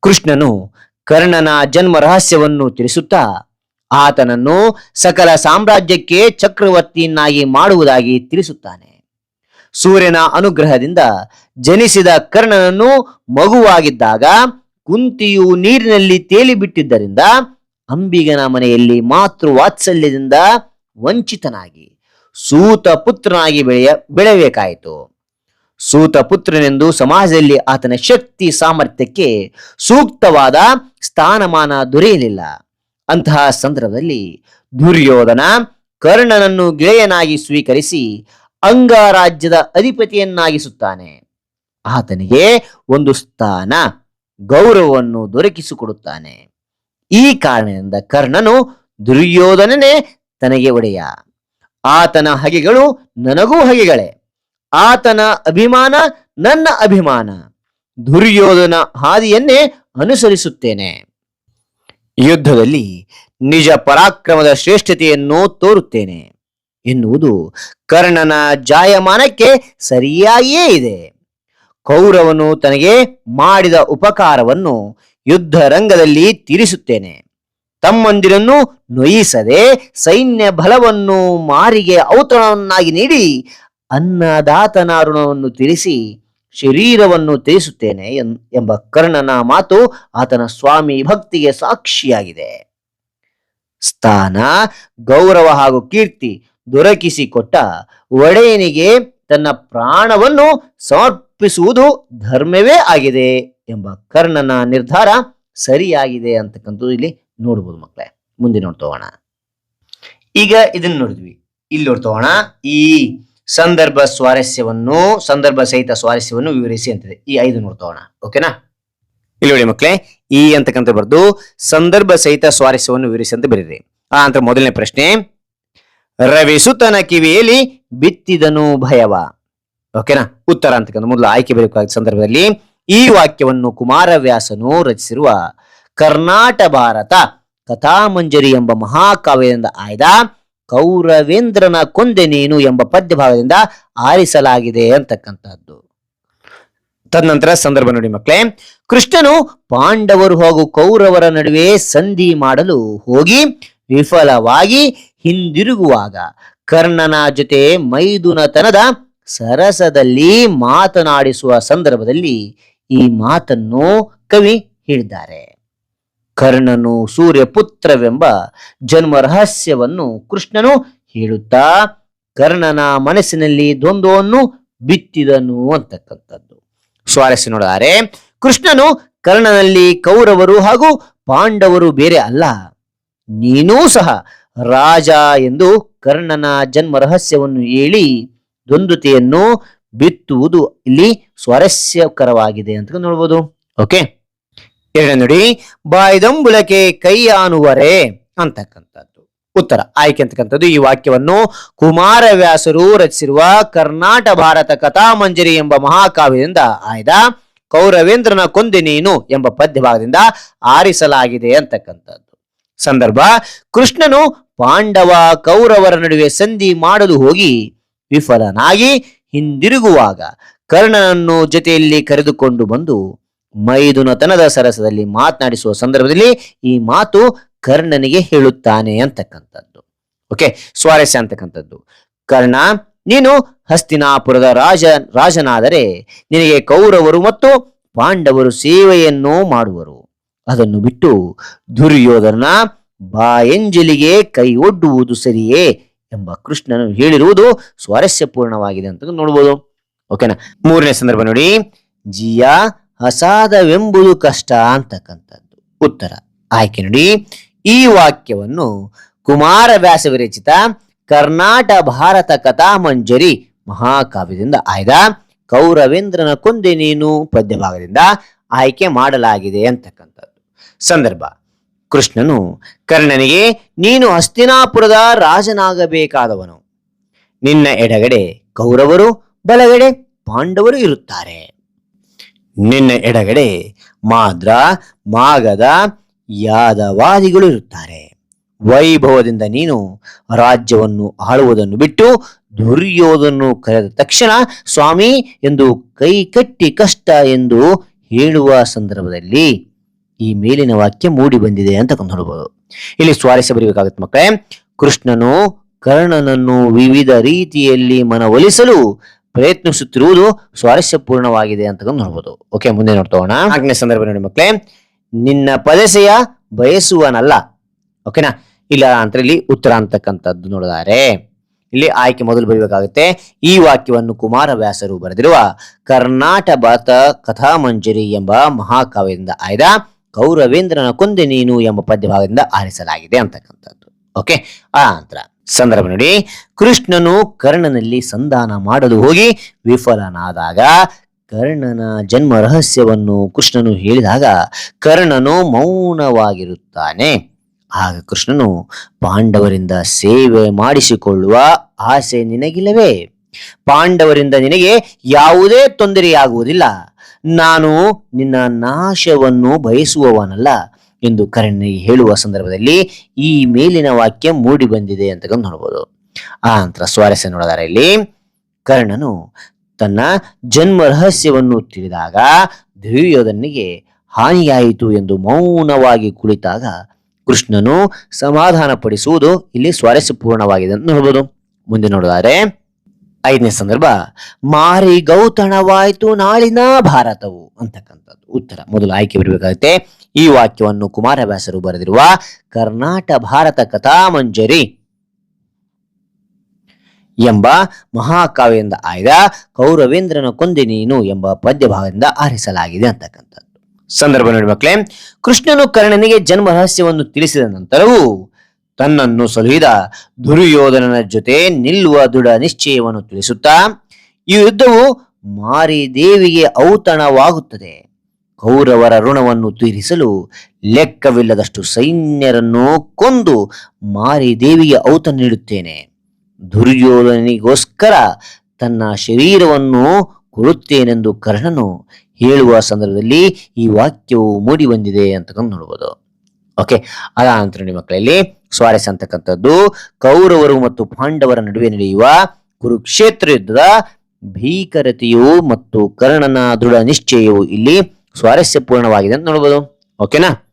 ಕೃಷ್ಣನು ಕರ್ಣನ ಜನ್ಮ ರಹಸ್ಯವನ್ನು ತಿಳಿಸುತ್ತಾ ಆತನನ್ನು ಸಕಲ ಸಾಮ್ರಾಜ್ಯಕ್ಕೆ ಚಕ್ರವರ್ತಿಯನ್ನಾಗಿ ಮಾಡುವುದಾಗಿ ತಿಳಿಸುತ್ತಾನೆ. ಸೂರ್ಯನ ಅನುಗ್ರಹದಿಂದ ಜನಿಸಿದ ಕರ್ಣನನ್ನು ಮಗುವಾಗಿದ್ದಾಗ ಕುಂತಿಯು ನೀರಿನಲ್ಲಿ ತೇಲಿಬಿಟ್ಟಿದ್ದರಿಂದ ಅಂಬಿಗನ ಮನೆಯಲ್ಲಿ ಮಾತೃ ವಾತ್ಸಲ್ಯದಿಂದ ವಂಚಿತನಾಗಿ ಸೂತ ಪುತ್ರನಾಗಿ ಬೆಳೆಯ, ಬೆಳೆಯಬೇಕಾಯಿತು. ಸೂತ ಪುತ್ರನೆಂದು ಸಮಾಜದಲ್ಲಿ ಆತನ ಶಕ್ತಿ ಸಾಮರ್ಥ್ಯಕ್ಕೆ ಸೂಕ್ತವಾದ ಸ್ಥಾನಮಾನ ದೊರೆಯಲಿಲ್ಲ. ಅಂತಹ ಸಂದರ್ಭದಲ್ಲಿ ದುರ್ಯೋಧನ ಕರ್ಣನನ್ನು ಗೆಳೆಯನಾಗಿ ಸ್ವೀಕರಿಸಿ ಅಂಗರಾಜ್ಯದ ಅಧಿಪತಿಯನ್ನಾಗಿಸುತ್ತಾನೆ. ಆತನಿಗೆ ಒಂದು ಸ್ಥಾನ, ಗೌರವವನ್ನು ದೊರಕಿಸಿಕೊಡುತ್ತಾನೆ. ಈ ಕಾರಣದಿಂದ ಕರ್ಣನು ದುರ್ಯೋಧನನೇ ತನಗೆ ಒಡೆಯ. ಆತನ ಹಗೆಗಳು ನನಗೂ ಹಗೆಗಳೇ. ಆತನ ಅಭಿಮಾನ ನನ್ನ ಅಭಿಮಾನ. ದುರ್ಯೋಧನ ಹಾದಿಯನ್ನೇ ಅನುಸರಿಸುತ್ತೇನೆ. ಯುದ್ಧದಲ್ಲಿ ನಿಜ ಪರಾಕ್ರಮದ ಶ್ರೇಷ್ಠತೆಯನ್ನು ತೋರುತ್ತೇನೆ ಎನ್ನುವುದು ಕರ್ಣನ ಜಾಯಮಾನಕ್ಕೆ ಸರಿಯಾಗಿಯೇ ಇದೆ. ಕೌರವನು ತನಗೆ ಮಾಡಿದ ಉಪಕಾರವನ್ನು ಯುದ್ಧ ರಂಗದಲ್ಲಿ ತೀರಿಸುತ್ತೇನೆ. ತಮ್ಮಂದಿರನ್ನು ನೊಯಿಸದೆ ಸೈನ್ಯ ಬಲವನ್ನು ಮಾರಿಗೆ ಔತಣವನ್ನಾಗಿ ನೀಡಿ ಅನ್ನದಾತನ ಋಣವನ್ನು ತೀರಿಸಿ ಶರೀರವನ್ನು ತ್ಯಜಿಸುತ್ತೇನೆ ಎಂಬ ಕರ್ಣನ ಮಾತು ಆತನ ಸ್ವಾಮಿ ಭಕ್ತಿಗೆ ಸಾಕ್ಷಿಯಾಗಿದೆ. ಸ್ಥಾನ, ಗೌರವ ಹಾಗೂ ಕೀರ್ತಿ ದೊರಕಿಸಿಕೊಟ್ಟ ಒಡೆಯನಿಗೆ ತನ್ನ ಪ್ರಾಣವನ್ನು ಸಮರ್ಪಿಸುವುದು ಧರ್ಮವೇ ಆಗಿದೆ ಎಂಬ ಕರ್ಣನ ನಿರ್ಧಾರ ಸರಿಯಾಗಿದೆ ಅಂತಕ್ಕಂಥದ್ದು ಇಲ್ಲಿ ನೋಡ್ಬೋದು ಮಕ್ಕಳೇ. ಮುಂದೆ ನೋಡ್ತೋಣ ಈಗ ಇದನ್ನ ನೋಡಿದ್ವಿ. ಇಲ್ಲಿ ನೋಡ್ತೋಣ ಈ ಸಂದರ್ಭ ಸ್ವಾರಸ್ಯವನ್ನು, ಸಂದರ್ಭ ಸಹಿತ ಸ್ವಾರಸ್ಯವನ್ನು ವಿವರಿಸಿ ಅಂತಿದೆ. ಈ ಐದು ನೋಡ್ತೋಣ ಓಕೆನಾ? ಇಲ್ಲಿ ನೋಡಿ ಮಕ್ಕಳೇ ಈ ಅಂತಕ್ಕಂತ ಬರೆದು ಸಂದರ್ಭ ಸಹಿತ ಸ್ವಾರಸ್ಯವನ್ನು ವಿವರಿಸಿ ಅಂತ ಬರೀರಿ. ಆ ನಂತರ ಮೊದಲನೇ ಪ್ರಶ್ನೆ. ರವಿಸುತನ ಕಿವಿಯಲ್ಲಿ ಬಿತ್ತಿದನು ಭಯವ. ಓಕೆನಾ? ಉತ್ತರ ಅಂತಕ್ಕಂಥ ಮೊದಲು ಆಯ್ಕೆ ಬರಬೇಕಾದ ಸಂದರ್ಭದಲ್ಲಿ, ಈ ವಾಕ್ಯವನ್ನು ಕುಮಾರವ್ಯಾಸನು ರಚಿಸಿರುವ ಕರ್ನಾಟ ಭಾರತ ಕಥಾಮಂಜರಿ ಎಂಬ ಮಹಾಕಾವ್ಯದಿಂದ ಆಯ್ದ ಕೌರವೇಂದ್ರನ ಕೊಂದೆ ನೀನು ಎಂಬ ಪದ್ಯಭಾಗದಿಂದ ಆರಿಸಲಾಗಿದೆ ಅಂತಕ್ಕಂಥದ್ದು. ತದನಂತರ ಸಂದರ್ಭ ನೋಡಿ ಮಕ್ಕಳೇ, ಕೃಷ್ಣನು ಪಾಂಡವರು ಹಾಗೂ ಕೌರವರ ನಡುವೆ ಸಂಧಿ ಮಾಡಲು ಹೋಗಿ ವಿಫಲವಾಗಿ ಹಿಂದಿರುಗುವಾಗ ಕರ್ಣನ ಜೊತೆ ಮೈದುನತನದ ಸರಸದಲ್ಲಿ ಮಾತನಾಡಿಸುವ ಸಂದರ್ಭದಲ್ಲಿ ಈ ಮಾತನ್ನು ಕವಿ ಹೇಳಿದ್ದಾರೆ. ಕರ್ಣನು ಸೂರ್ಯಪುತ್ರವೆಂಬ ಜನ್ಮ ರಹಸ್ಯವನ್ನು ಕೃಷ್ಣನು ಹೇಳುತ್ತಾ, ಕರ್ಣನ ಮನಸ್ಸಿನಲ್ಲಿ ದ್ವಂದ್ವವನ್ನು ಬಿತ್ತಿದನು ಅಂತಕ್ಕಂಥದ್ದು. ಸ್ವಾರಸ್ಯ ನೋಡಿದರೆ, ಕೃಷ್ಣನು ಕರ್ಣನಲ್ಲಿ ಕೌರವರು ಹಾಗೂ ಪಾಂಡವರು ಬೇರೆ ಅಲ್ಲ. ನೀನೂ ಸಹ ರಾಜ ಎಂದು ಕರ್ಣನ ಜನ್ಮ ರಹಸ್ಯವನ್ನು ಹೇಳಿ ದ್ವಂದ್ವತೆಯನ್ನು ಬಿತ್ತುವುದು ಇಲ್ಲಿ ಸ್ವಾರಸ್ಯಕರವಾಗಿದೆ ಅಂತ ನೋಡ್ಬೋದು. ಓಕೆ? ಎರಡನೇ ನೋಡಿ ಬಾಯ್ದಂಬುಳಕೆ ಕೈಯಾನುವರೆ ಅಂತಕ್ಕಂಥದ್ದು. ಉತ್ತರ, ಆಯ್ಕೆ ಅಂತಕ್ಕಂಥದ್ದು ಈ ವಾಕ್ಯವನ್ನು ಕುಮಾರವ್ಯಾಸರು ರಚಿಸಿರುವ ಕರ್ನಾಟ ಭಾರತ ಕಥಾಮಂಜರಿ ಎಂಬ ಮಹಾಕಾವ್ಯದಿಂದ ಆಯ್ದ ಕೌರವೇಂದ್ರನ ಕೊಂದೆ ನೀನು ಎಂಬ ಪದ್ಯಭಾಗದಿಂದ ಆರಿಸಲಾಗಿದೆ ಅಂತಕ್ಕಂಥದ್ದು. ಸಂದರ್ಭ, ಕೃಷ್ಣನು ಪಾಂಡವ ಕೌರವರ ನಡುವೆ ಸಂಧಿ ಮಾಡಲು ಹೋಗಿ ವಿಫಲನಾಗಿ ಹಿಂದಿರುಗುವಾಗ ಕರ್ಣನನ್ನು ಜೊತೆಯಲ್ಲಿ ಕರೆದುಕೊಂಡು ಬಂದು ಮೈದುನತನದ ಸರಸದಲ್ಲಿ ಮಾತನಾಡಿಸುವ ಸಂದರ್ಭದಲ್ಲಿ ಈ ಮಾತು ಕರ್ಣನಿಗೆ ಹೇಳುತ್ತಾನೆ ಅಂತಕ್ಕಂಥದ್ದು. ಓಕೆ ಸ್ವಾರಸ್ಯ ಅಂತಕ್ಕಂಥದ್ದು. ಕರ್ಣ, ನೀನು ಹಸ್ತಿನಾಪುರದ ರಾಜ, ರಾಜನಾದರೆ ನಿನಗೆ ಕೌರವರು ಮತ್ತು ಪಾಂಡವರು ಸೇವೆಯನ್ನು ಮಾಡುವರು. ಅದನ್ನು ಬಿಟ್ಟು ದುರ್ಯೋಧನ ಬಾಯಂಜಲಿಗೆ ಕೈ ಒಡ್ಡುವುದು ಸರಿಯೇ ಎಂಬ ಕೃಷ್ಣನು ಹೇಳಿರುವುದು ಸ್ವಾರಸ್ಯಪೂರ್ಣವಾಗಿದೆ ಅಂತ ನೋಡ್ಬೋದು. ಓಕೆನಾ ಮೂರನೇ ಸಂದರ್ಭ ನೋಡಿ. ಜಿಯ ಹಸಾದವೆಂಬುದು ಕಷ್ಟ ಅಂತಕ್ಕಂಥದ್ದು. ಉತ್ತರ. ಆಯ್ಕೆ ನೋಡಿ. ಈ ವಾಕ್ಯವನ್ನು ಕುಮಾರವ್ಯಾಸ ವಿರಚಿತ ಕರ್ನಾಟ ಭಾರತ ಕಥಾಮಂಜರಿ ಮಹಾಕಾವ್ಯದಿಂದ ಆಯ್ದ ಕೌರವೇಂದ್ರನ ಕೊಂದೆ ನೀನು ಪದ್ಯಭಾಗದಿಂದ ಆಯ್ಕೆ ಮಾಡಲಾಗಿದೆ ಅಂತಕ್ಕಂಥದ್ದು. ಸಂದರ್ಭ. ಕೃಷ್ಣನು, ಕರ್ಣನಿಗೆ ನೀನು ಹಸ್ತಿನಾಪುರದ ರಾಜನಾಗಬೇಕಾದವನು. ನಿನ್ನ ಎಡಗಡೆ ಕೌರವರು, ಬಲಗಡೆ ಪಾಂಡವರು ಇರುತ್ತಾರೆ. ನಿನ್ನ ಎಡಗಡೆ ಮಾದ್ರ ಮಾಗದ ಯಾದವಾದಿಗಳು ಇರುತ್ತಾರೆ ವೈಭವದಿಂದ ನೀನು ರಾಜ್ಯವನ್ನು ಆಳುವುದನ್ನು ಬಿಟ್ಟು ದುರ್ಯೋಧನ್ನು ಕರೆದ ತಕ್ಷಣ ಸ್ವಾಮಿ ಎಂದು ಕೈ ಕಟ್ಟಿ ಕಷ್ಟ ಎಂದು ಹೇಳುವ ಸಂದರ್ಭದಲ್ಲಿ ಈ ಮೇಲಿನ ವಾಕ್ಯ ಮೂಡಿ ಬಂದಿದೆ ಅಂತ ನೋಡಬಹುದು. ಇಲ್ಲಿ ಸ್ವಾರಸ್ಯ ಬರೀಬೇಕಾಗುತ್ತೆ ಮಕ್ಕಳೇ, ಕೃಷ್ಣನು ಕರ್ಣನನ್ನು ವಿವಿಧ ರೀತಿಯಲ್ಲಿ ಮನವೊಲಿಸಲು ಪ್ರಯತ್ನಿಸುತ್ತಿರುವುದು ಸ್ವಾರಸ್ಯಪೂರ್ಣವಾಗಿದೆ ಅಂತ ನೋಡ್ಬೋದು. ಓಕೆ ಮುಂದೆ ನೋಡ್ತೋಣ ನಾಲ್ಕನೇ ಸಂದರ್ಭ ನೋಡಿ ಮಕ್ಕಳೇ ನಿನ್ನ ಪದಸೆಯ ಬಯಸುವನಲ್ಲ. ಓಕೆನಾ ಇಲ್ಲ ಅಂತ ಇಲ್ಲಿ ಉತ್ತರ ಅಂತಕ್ಕಂಥದ್ದು ನೋಡಿದಾರೆ. ಇಲ್ಲಿ ಆಯ್ಕೆ ಮೊದಲು ಬರೀಬೇಕಾಗುತ್ತೆ. ಈ ವಾಕ್ಯವನ್ನು ಕುಮಾರವ್ಯಾಸರು ಬರೆದಿರುವ ಕರ್ನಾಟ ಭಾರತ ಕಥಾಮಂಜರಿ ಎಂಬ ಮಹಾಕಾವ್ಯದಿಂದ ಆಯ್ದ ಕೌರವೇಂದ್ರನ ಕೊಂದೆ ನೀನು ಎಂಬ ಪದ್ಯಭಾಗದಿಂದ ಆರಿಸಲಾಗಿದೆ ಅಂತಕ್ಕಂಥದ್ದು. ಓಕೆ ಆ ನಂತರ. ಸಂದರ್ಭ ನೋಡಿ, ಕೃಷ್ಣನು ಕರ್ಣನಲ್ಲಿ ಸಂಧಾನ ಮಾಡಲು ಹೋಗಿ ವಿಫಲನಾದಾಗ, ಕರ್ಣನ ಜನ್ಮ ರಹಸ್ಯವನ್ನು ಕೃಷ್ಣನು ಹೇಳಿದಾಗ ಕರ್ಣನು ಮೌನವಾಗಿರುತ್ತಾನೆ. ಆಗ ಕೃಷ್ಣನು, ಪಾಂಡವರಿಂದ ಸೇವೆ ಮಾಡಿಸಿಕೊಳ್ಳುವ ಆಸೆ ನಿನಗಿಲ್ಲವೇ? ಪಾಂಡವರಿಂದ ನಿನಗೆ ಯಾವುದೇ ತೊಂದರೆಯಾಗುವುದಿಲ್ಲ. ನಾನು ನಿನ್ನ ನಾಶವನ್ನು ಬಯಸುವವನಲ್ಲ. ಎಂದು ಕರ್ಣನಿಗೆ ಹೇಳುವ ಸಂದರ್ಭದಲ್ಲಿ ಈ ಮೇಲಿನ ವಾಕ್ಯ ಮೂಡಿ ಬಂದಿದೆ ಅಂತ ನೋಡಬಹುದು ಆ ನಂತರ ಸ್ವಾರಸ್ಯ ನೋಡಿದಾರೆ ಇಲ್ಲಿ ಕರ್ಣನು ತನ್ನ ಜನ್ಮ ರಹಸ್ಯವನ್ನು ತಿಳಿದಾಗ ದುರ್ಯೋಧನಿಗೆ ಹಾನಿಯಾಯಿತು ಎಂದು ಮೌನವಾಗಿ ಕುಳಿತಾಗ ಕೃಷ್ಣನು ಸಮಾಧಾನ ಪಡಿಸುವುದು ಇಲ್ಲಿ ಸ್ವಾರಸ್ಯಪೂರ್ಣವಾಗಿದೆ ಅಂತ ನೋಡಬಹುದು ಮುಂದೆ ನೋಡಿದರೆ ಐದನೇ ಸಂದರ್ಭ, ಮಾರಿ ಗೌತಣವಾಯಿತು ನಾಳಿನ ಭಾರತವು ಅಂತಕ್ಕಂಥದ್ದು ಉತ್ತರ. ಮೊದಲು ಆಯ್ಕೆ ಬರಬೇಕಾಗುತ್ತೆ. ಈ ವಾಕ್ಯವನ್ನು ಕುಮಾರವ್ಯಾಸರು ಬರೆದಿರುವ ಕರ್ನಾಟ ಭಾರತ ಕಥಾಮಂಜರಿ ಎಂಬ ಮಹಾಕಾವ್ಯದಿಂದ ಆಯ್ದ ಕೌರವೇಂದ್ರನ ಕೊಂದೆ ನೀನು ಎಂಬ ಪದ್ಯಭಾಗದಿಂದ ಆರಿಸಲಾಗಿದೆ ಅಂತಕ್ಕಂಥದ್ದು. ಸಂದರ್ಭ ನೋಡಿ ಮಕ್ಕಳೇ, ಕೃಷ್ಣನು ಕರ್ಣನಿಗೆ ಜನ್ಮ ರಹಸ್ಯವನ್ನು ತಿಳಿಸಿದ ನಂತರವೂ ತನ್ನನ್ನು ಸಲುಹಿದ ದುರ್ಯೋಧನನ ಜೊತೆ ನಿಲ್ಲುವ ದೃಢ ನಿಶ್ಚಯವನ್ನು ತಿಳಿಸುತ್ತಾ, ಈ ಯುದ್ಧವು ಮಾರಿ ದೇವಿಗೆ ಔತಣವಾಗುತ್ತದೆ. ಕೌರವರ ಋಣವನ್ನು ತೀರಿಸಲು ಲೆಕ್ಕವಿಲ್ಲದಷ್ಟು ಸೈನ್ಯರನ್ನು ಕೊಂದು ಮಾರಿ ದೇವಿಗೆ ಔತ ನೀಡುತ್ತೇನೆ. ದುರ್ಯೋಧನಿಗೋಸ್ಕರ ತನ್ನ ಶರೀರವನ್ನು ಕೊಡುತ್ತೇನೆಂದು ಕರ್ಣನು ಹೇಳುವ ಸಂದರ್ಭದಲ್ಲಿ ಈ ವಾಕ್ಯವು ಮೂಡಿ ಬಂದಿದೆ ಅಂತಕ್ಕಂಥ ನೋಡ್ಬೋದು. ಓಕೆ ಅದ ನಿಮ್ಮ ಮಕ್ಕಳಲ್ಲಿ, ಸ್ವಾರಸ್ಯ ಅಂತಕ್ಕಂಥದ್ದು, ಕೌರವರು ಮತ್ತು ಪಾಂಡವರ ನಡುವೆ ನಡೆಯುವ ಕುರುಕ್ಷೇತ್ರ ಯುದ್ಧದ ಭೀಕರತೆಯು ಮತ್ತು ಕರ್ಣನ ದೃಢ ನಿಶ್ಚಯವು ಇಲ್ಲಿ ಸ್ವಾರಸ್ಯಪೂರ್ಣವಾಗಿದೆ ಅಂತ ನೋಡ್ಬೋದು. ಓಕೆನಾ?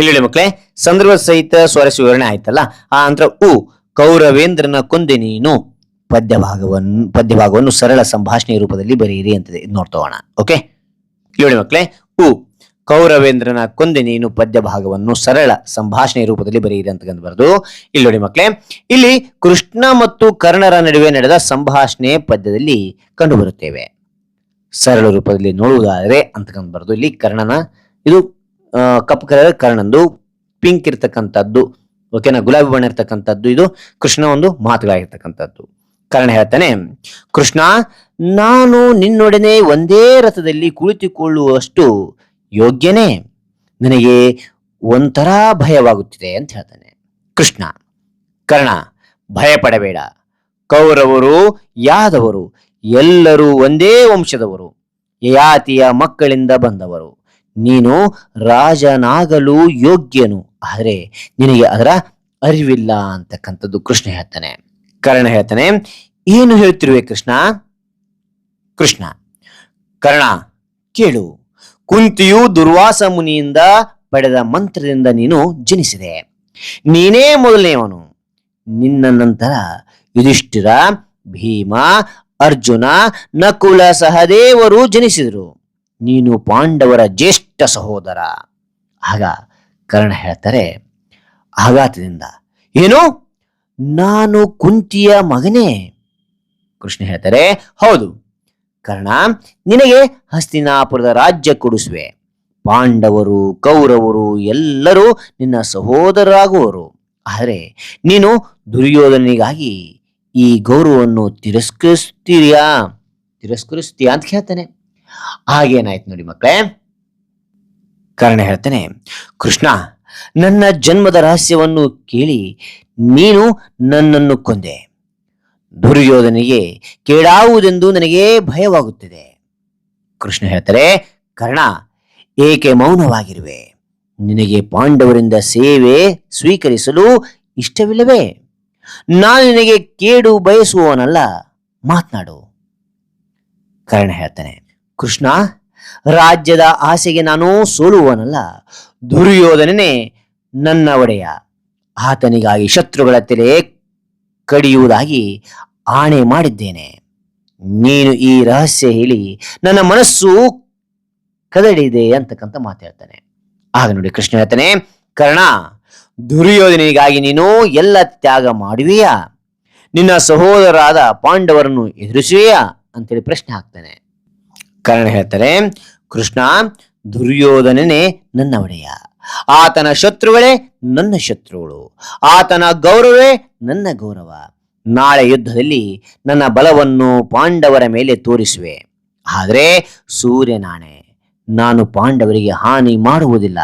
ಇಲ್ಲಿ ಮಕ್ಕಳೇ ಸಂದರ್ಭ ಸಹಿತ ಸ್ವಾರಸ್ಯ ವಿವರಣೆ ಆಯ್ತಲ್ಲ? ಆ ನಂತರ ಉ, ಕೌರವೇಂದ್ರನ ಕೊಂದೆ ನೀನು ಪದ್ಯಭಾಗವನ್ನು ಪದ್ಯಭಾಗವನ್ನು ಸರಳ ಸಂಭಾಷಣೆ ರೂಪದಲ್ಲಿ ಬರೆಯಿರಿ ಅಂತಿದೆ. ಇದು ನೋಡ್ತೋಣ ಓಕೆ? ಇಲ್ಲಿ ಮಕ್ಕಳೇ, ಉ, ಕೌರವೇಂದ್ರನ ಕೊಂದೆ ನೀನು ಪದ್ಯ ಭಾಗವನ್ನು ಸರಳ ಸಂಭಾಷಣೆ ರೂಪದಲ್ಲಿ ಬರೆಯಿರಿ ಅಂತ ಬರೆದು, ಇಲ್ಲಿ ನೋಡಿ ಮಕ್ಕಳೇ, ಇಲ್ಲಿ ಕೃಷ್ಣ ಮತ್ತು ಕರ್ಣರ ನಡುವೆ ನಡೆದ ಸಂಭಾಷಣೆ ಪದ್ಯದಲ್ಲಿ ಕಂಡುಬರುತ್ತೇವೆ ಸರಳ ರೂಪದಲ್ಲಿ ನೋಡುವುದಾದರೆ ಅಂತ ಬರೆದು ಇಲ್ಲಿ ಕರ್ಣನ, ಇದು ಕಪ್ಪು ಕಲರ್ ಕರ್ಣಂದು ಪಿಂಕ್ ಇರ್ತಕ್ಕಂಥದ್ದು ಓಕೆನಾ ಗುಲಾಬಿ ಬಣ್ಣ ಇರ್ತಕ್ಕಂಥದ್ದು, ಇದು ಕೃಷ್ಣ ಒಂದು ಮಾತುಗಳಾಗಿರ್ತಕ್ಕಂಥದ್ದು. ಕರ್ಣ ಹೇಳ್ತಾನೆ, ಕೃಷ್ಣ, ನಾನು ನಿನ್ನೊಡನೆ ಒಂದೇ ರಥದಲ್ಲಿ ಕುಳಿತುಕೊಳ್ಳುವಷ್ಟು ಯೋಗ್ಯನೇ. ನನಗೆ ಒಂಥರ ಭಯವಾಗುತ್ತಿದೆ, ಅಂತ ಹೇಳ್ತಾನೆ. ಕೃಷ್ಣ, ಕರ್ಣ, ಭಯಪಡಬೇಡ. ಕೌರವರು, ಯಾದವರು ಎಲ್ಲರೂ ಒಂದೇ ವಂಶದವರು, ಯಯಾತಿಯ ಮಕ್ಕಳಿಂದ ಬಂದವರು. ನೀನು ರಾಜನಾಗಲು ಯೋಗ್ಯನು, ಆದರೆ ನಿನಗೆ ಅದರ ಅರಿವಿಲ್ಲ ಅಂತಕ್ಕಂಥದ್ದು ಕೃಷ್ಣ ಹೇಳ್ತಾನೆ. ಕರ್ಣ ಹೇಳ್ತಾನೆ, ಏನು ಹೇಳ್ತಿರುವೆ ಕೃಷ್ಣ? ಕೃಷ್ಣ, ಕರ್ಣ, ಕೇಳು. ಕುಂತಿಯು ದುರ್ವಾಸ ಮುನಿಯಿಂದ ಪಡೆದ ಮಂತ್ರದಿಂದ ನೀನು ಜನಿಸಿದೆ. ನೀನೇ ಮೊದಲನೆಯವನು. ನಿನ್ನ ನಂತರ ಯುಧಿಷ್ಠಿರ, ಭೀಮ ಅರ್ಜುನ ನಕುಲ ಸಹದೇವರು ಜನಿಸಿದರು. ನೀನು ಪಾಂಡವರ ಜ್ಯೇಷ್ಠ ಸಹೋದರ. ಆಗ ಕರ್ಣ ಹೇಳ್ತಾರೆ, ಆಘಾತದಿಂದ, ಏನು? ನಾನು ಕುಂತಿಯ ಮಗನೇ. ಕೃಷ್ಣ ಹೇಳ್ತಾರೆ, ಹೌದು. ಕರ್ಣ, ನಿನಗೆ ಹಸ್ತಿನಾಪುರದ ರಾಜ್ಯ ಕೊಡಿಸುವೆ. ಪಾಂಡವರು, ಕೌರವರು ಎಲ್ಲರೂ ನಿನ್ನ ಸಹೋದರರಾಗುವರು. ಆದರೆ ನೀನು ದುರ್ಯೋಧನಿಗಾಗಿ ಈ ಗೌರವವನ್ನು ತಿರಸ್ಕರಿಸ್ತೀರಿಯಾ? ತಿರಸ್ಕರಿಸ್ತೀಯಾ ಅಂತ ಕೇಳ್ತಾನೆ ಹಾಗೇನಾಯ್ತು ನೋಡಿ ಮಕ್ಕಳೇ. ಕಾರಣ ಹೇಳ್ತಾನೆ, ಕೃಷ್ಣ, ನನ್ನ ಜನ್ಮದ ರಹಸ್ಯವನ್ನು ಕೇಳಿ ನೀನು ನನ್ನನ್ನು ಕೊಂದೆ. ದುರ್ಯೋಧನಿಗೆ ಕೇಳಾವುದೆಂದು ನನಗೆ ಭಯವಾಗುತ್ತಿದೆ. ಕೃಷ್ಣ ಹೇಳ್ತಾರೆ, ಕರ್ಣ, ಏಕೆ ಮೌನವಾಗಿರುವೆ? ನಿನಗೆ ಪಾಂಡವರಿಂದ ಸೇವೆ ಸ್ವೀಕರಿಸಲು ಇಷ್ಟವಿಲ್ಲವೇ? ನಾನು ನಿನಗೆ ಕೇಡು ಬಯಸುವವನಲ್ಲ, ಮಾತನಾಡು. ಕರ್ಣ ಹೇಳ್ತಾನೆ, ಕೃಷ್ಣ, ರಾಜ್ಯದ ಆಸೆಗೆ ನಾನು ಸೋಲುವವನಲ್ಲ, ದುರ್ಯೋಧನನೇ ನನ್ನ ಒಡೆಯ. ಆತನಿಗಾಗಿ ಶತ್ರುಗಳ ತೆರೆ ಕಡಿಯುವುದಾಗಿ ಆಣೆ ಮಾಡಿದ್ದೇನೆ. ನೀನು ಈ ರಹಸ್ಯ ಹೇಳಿ ನನ್ನ ಮನಸ್ಸು ಕದಡಿದೆ ಅಂತಕ್ಕಂಥ ಹೇಳ್ತಾನೆ. ಆಗ ನೋಡಿ ಕೃಷ್ಣ ಹೇಳ್ತಾನೆ, ಕರ್ಣ ದುರ್ಯೋಧನಿಗಾಗಿ ನೀನು ಎಲ್ಲ ತ್ಯಾಗ ಮಾಡುವೆಯಾ? ನಿನ್ನ ಸಹೋದರರಾದ ಪಾಂಡವರನ್ನು ಎದುರಿಸುವೆಯಾ? ಅಂತೇಳಿ ಪ್ರಶ್ನೆ ಹಾಕ್ತಾನೆ. ಕರ್ಣ ಹೇಳ್ತಾರೆ, ಕೃಷ್ಣ, ದುರ್ಯೋಧನನೇ ನನ್ನ ಒಡೆಯ. ಆತನ ಶತ್ರುಗಳೇ ನನ್ನ ಶತ್ರುಗಳು. ಆತನ ಗೌರವೇ ನನ್ನ ಗೌರವ. ನಾಳೆ ಯುದ್ಧದಲ್ಲಿ ನನ್ನ ಬಲವನ್ನು ಪಾಂಡವರ ಮೇಲೆ ತೋರಿಸುವೆ. ಆದರೆ ಸೂರ್ಯನಾಣೆ, ನಾನು ಪಾಂಡವರಿಗೆ ಹಾನಿ ಮಾಡುವುದಿಲ್ಲ.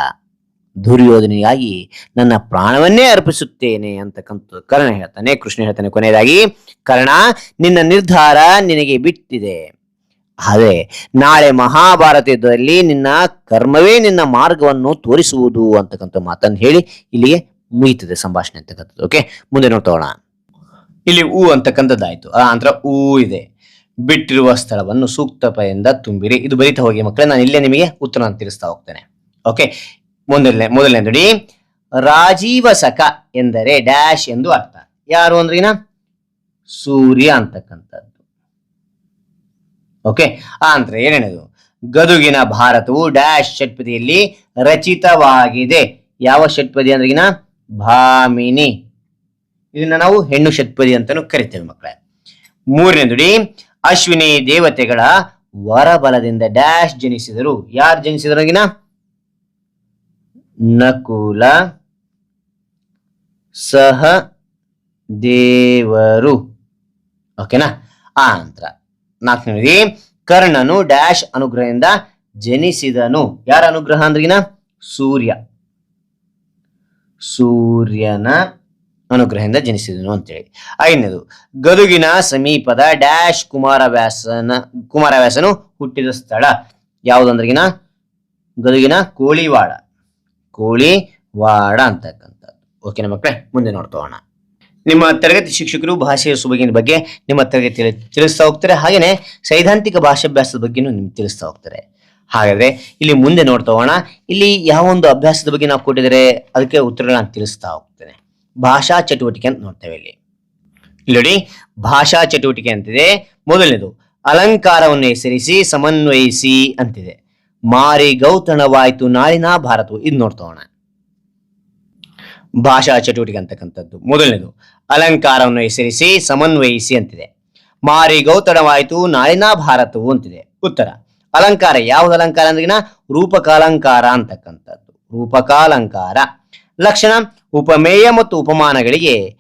ದುರ್ಯೋಧನಿಗಾಗಿ ನನ್ನ ಪ್ರಾಣವನ್ನೇ ಅರ್ಪಿಸುತ್ತೇನೆ ಅಂತಕ್ಕಂಥ ಕರ್ಣ ಹೇಳ್ತಾನೆ, ಕೃಷ್ಣ ಹೇಳ್ತಾನೆ ಕೊನೆಯದಾಗಿ, ಕರ್ಣ, ನಿನ್ನ ನಿರ್ಧಾರ ನಿನಗೆ ಬಿಟ್ಟಿದೆ. ಆದರೆ ನಾಳೆ ಮಹಾಭಾರತ ಯುದ್ಧದಲ್ಲಿ ನಿನ್ನ ಕರ್ಮವೇ ನಿನ್ನ ಮಾರ್ಗವನ್ನು ತೋರಿಸುವುದು ಅಂತಕ್ಕಂಥ ಮಾತನ್ನು ಹೇಳಿ ಇಲ್ಲಿಗೆ ಮುಗಿತದೆ ಸಂಭಾಷಣೆ ಅಂತಕ್ಕಂಥದ್ದು ಓಕೆ ಮುಂದೆ ನೋಡ್ತೋಣ ಇಲ್ಲಿ ಊ ಅಂತಕ್ಕಂಥದ್ದಾಯ್ತು. ಆ ನಂತರ ಊ ಇದೆ. ಬಿಟ್ಟಿರುವ ಸ್ಥಳವನ್ನು ಸೂಕ್ತ ಪದದಿಂದ ತುಂಬಿರಿ. ಇದು ಬರೀತಾ ಹೋಗಿ ಮಕ್ಕಳೇ, ನಾನು ಇಲ್ಲೇ ನಿಮಗೆ ಉತ್ತರ ತಿಳಿಸ್ತಾ ಹೋಗ್ತೇನೆ ಓಕೆ ಮೊದಲನೇ ಮೊದಲನೇ ನೋಡಿ ರಾಜೀವ ಸಖ ಎಂದರೆ ಡ್ಯಾಶ್ ಎಂದು ಅರ್ಥ. ಯಾರು ಅಂದ್ರಿನ ಸೂರ್ಯ ಅಂತಕ್ಕಂಥದ್ದು. ಓಕೆ ಅಂದ್ರೆ ಏನೇನದು? ಗದುಗಿನ ಭಾರತವು ಡ್ಯಾಶ್ ಷಟ್ಪದಿಯಲ್ಲಿ ರಚಿತವಾಗಿದೆ. ಯಾವ ಷಟ್ಪದಿ ಅಂದ್ರಿಗಿನ ಭಾಮಿನಿ. ಇದನ್ನ ನಾವು ಹೆಣ್ಣು ಷಟ್ಪದಿ ಅಂತಾನು ಕರಿತೇವೆ ಮಕ್ಕಳೇ. ಮೂರನೇ ನುಡಿ ಅಶ್ವಿನಿ ದೇವತೆಗಳ ವರಬಲದಿಂದ ಡ್ಯಾಶ್ ಜನಿಸಿದರು. ಯಾರು ಜನಿಸಿದ್ರಗಿನ ನಕುಲ ಸಹ ದೇವರು. ಓಕೆನಾ? ಆ ನಂತರ ನಾಲ್ಕನೇ ನುಡಿ ಕರ್ಣನು ಡ್ಯಾಶ್ ಅನುಗ್ರಹದಿಂದ ಜನಿಸಿದನು. ಯಾರ ಅನುಗ್ರಹ ಅಂದ್ರಿಗಿನ ಸೂರ್ಯ. ಸೂರ್ಯನ ಅನುಗ್ರಹದಿಂದ ಜನಿಸಿದನು ಅಂತೇಳಿ. ಐದನೇದು, ಗದುಗಿನ ಸಮೀಪದ ಡ್ಯಾಶ್ ಕುಮಾರವ್ಯಾಸನ, ಕುಮಾರವ್ಯಾಸನು ಹುಟ್ಟಿದ ಸ್ಥಳ. ಯಾವುದಂದ್ರಗಿನ ಗದುಗಿನ ಕೋಳಿವಾಡ. ಕೋಳಿವಾಡ ಅಂತಕ್ಕಂಥದ್ದು. ಓಕೆನಾ ಮಕ್ಕಳೇ ಮುಂದೆ ನೋಡ್ತೋಣ ನಿಮ್ಮ ತರಗತಿ ಶಿಕ್ಷಕರು ಭಾಷೆಯ ಸುಬಗಿನ ಬಗ್ಗೆ ನಿಮ್ಮ ತರಗತಿಯಲ್ಲಿ ತಿಳಿಸ್ತಾ ಹೋಗ್ತಾರೆ. ಹಾಗೇನೆ ಸೈದ್ಧಾಂತಿಕ ಭಾಷಾಭ್ಯಾಸದ ಬಗ್ಗೆನೂ ನಿಮ್ಗೆ ತಿಳಿಸ್ತಾ ಹೋಗ್ತಾರೆ. ಹಾಗಾದ್ರೆ ಇಲ್ಲಿ ಮುಂದೆ ನೋಡ್ತಾ ಹೋಗೋಣ. ಇಲ್ಲಿ ಯಾವ ಒಂದು ಅಭ್ಯಾಸದ ಬಗ್ಗೆ ನಾವು ಕೊಟ್ಟಿದ್ರೆ ಅದಕ್ಕೆ ಉತ್ತರ ನಾನು ತಿಳಿಸ್ತಾ ಹೋಗ್ತೇನೆ. ಭಾಷಾ ಚಟುವಟಿಕೆ ಅಂತ ನೋಡ್ತೇವೆ ಇಲ್ಲಿ ನೋಡಿ, ಭಾಷಾ ಚಟುವಟಿಕೆ ಅಂತಿದೆ. ಮೊದಲನೇದು, ಅಲಂಕಾರವನ್ನು ಹೆಸರಿಸಿ, ಸಮನ್ವಯಿಸಿ ಅಂತಿದೆ. ಮಾರಿ ಗೌತಣವಾಯಿತು ನಾಳಿನ ಭಾರತವು. ಇದು ನೋಡ್ತೋಣ. ಭಾಷಾ ಚಟುವಟಿಕೆ ಅಂತಕ್ಕಂಥದ್ದು. ಮೊದಲನೇದು, ಅಲಂಕಾರವನ್ನು ಹೆಸರಿಸಿ, ಸಮನ್ವಯಿಸಿ ಅಂತಿದೆ. ಮಾರಿ ಗೌತಣವಾಯಿತು ನಾಳಿನ ಭಾರತವು ಅಂತಿದೆ. ಉತ್ತರ, ಅಲಂಕಾರ, ಯಾವ್ದು ಅಲಂಕಾರ ಅಂದ್ರಿನ ರೂಪಕಾಲಂಕಾರ ಅಂತಕ್ಕಂಥದ್ದು. ರೂಪಕಾಲಂಕಾರ. ಲಕ್ಷಣ, ಉಪಮೇಯ ಮತ್ತು ಉಪಮಾನಗಳಿಗೆ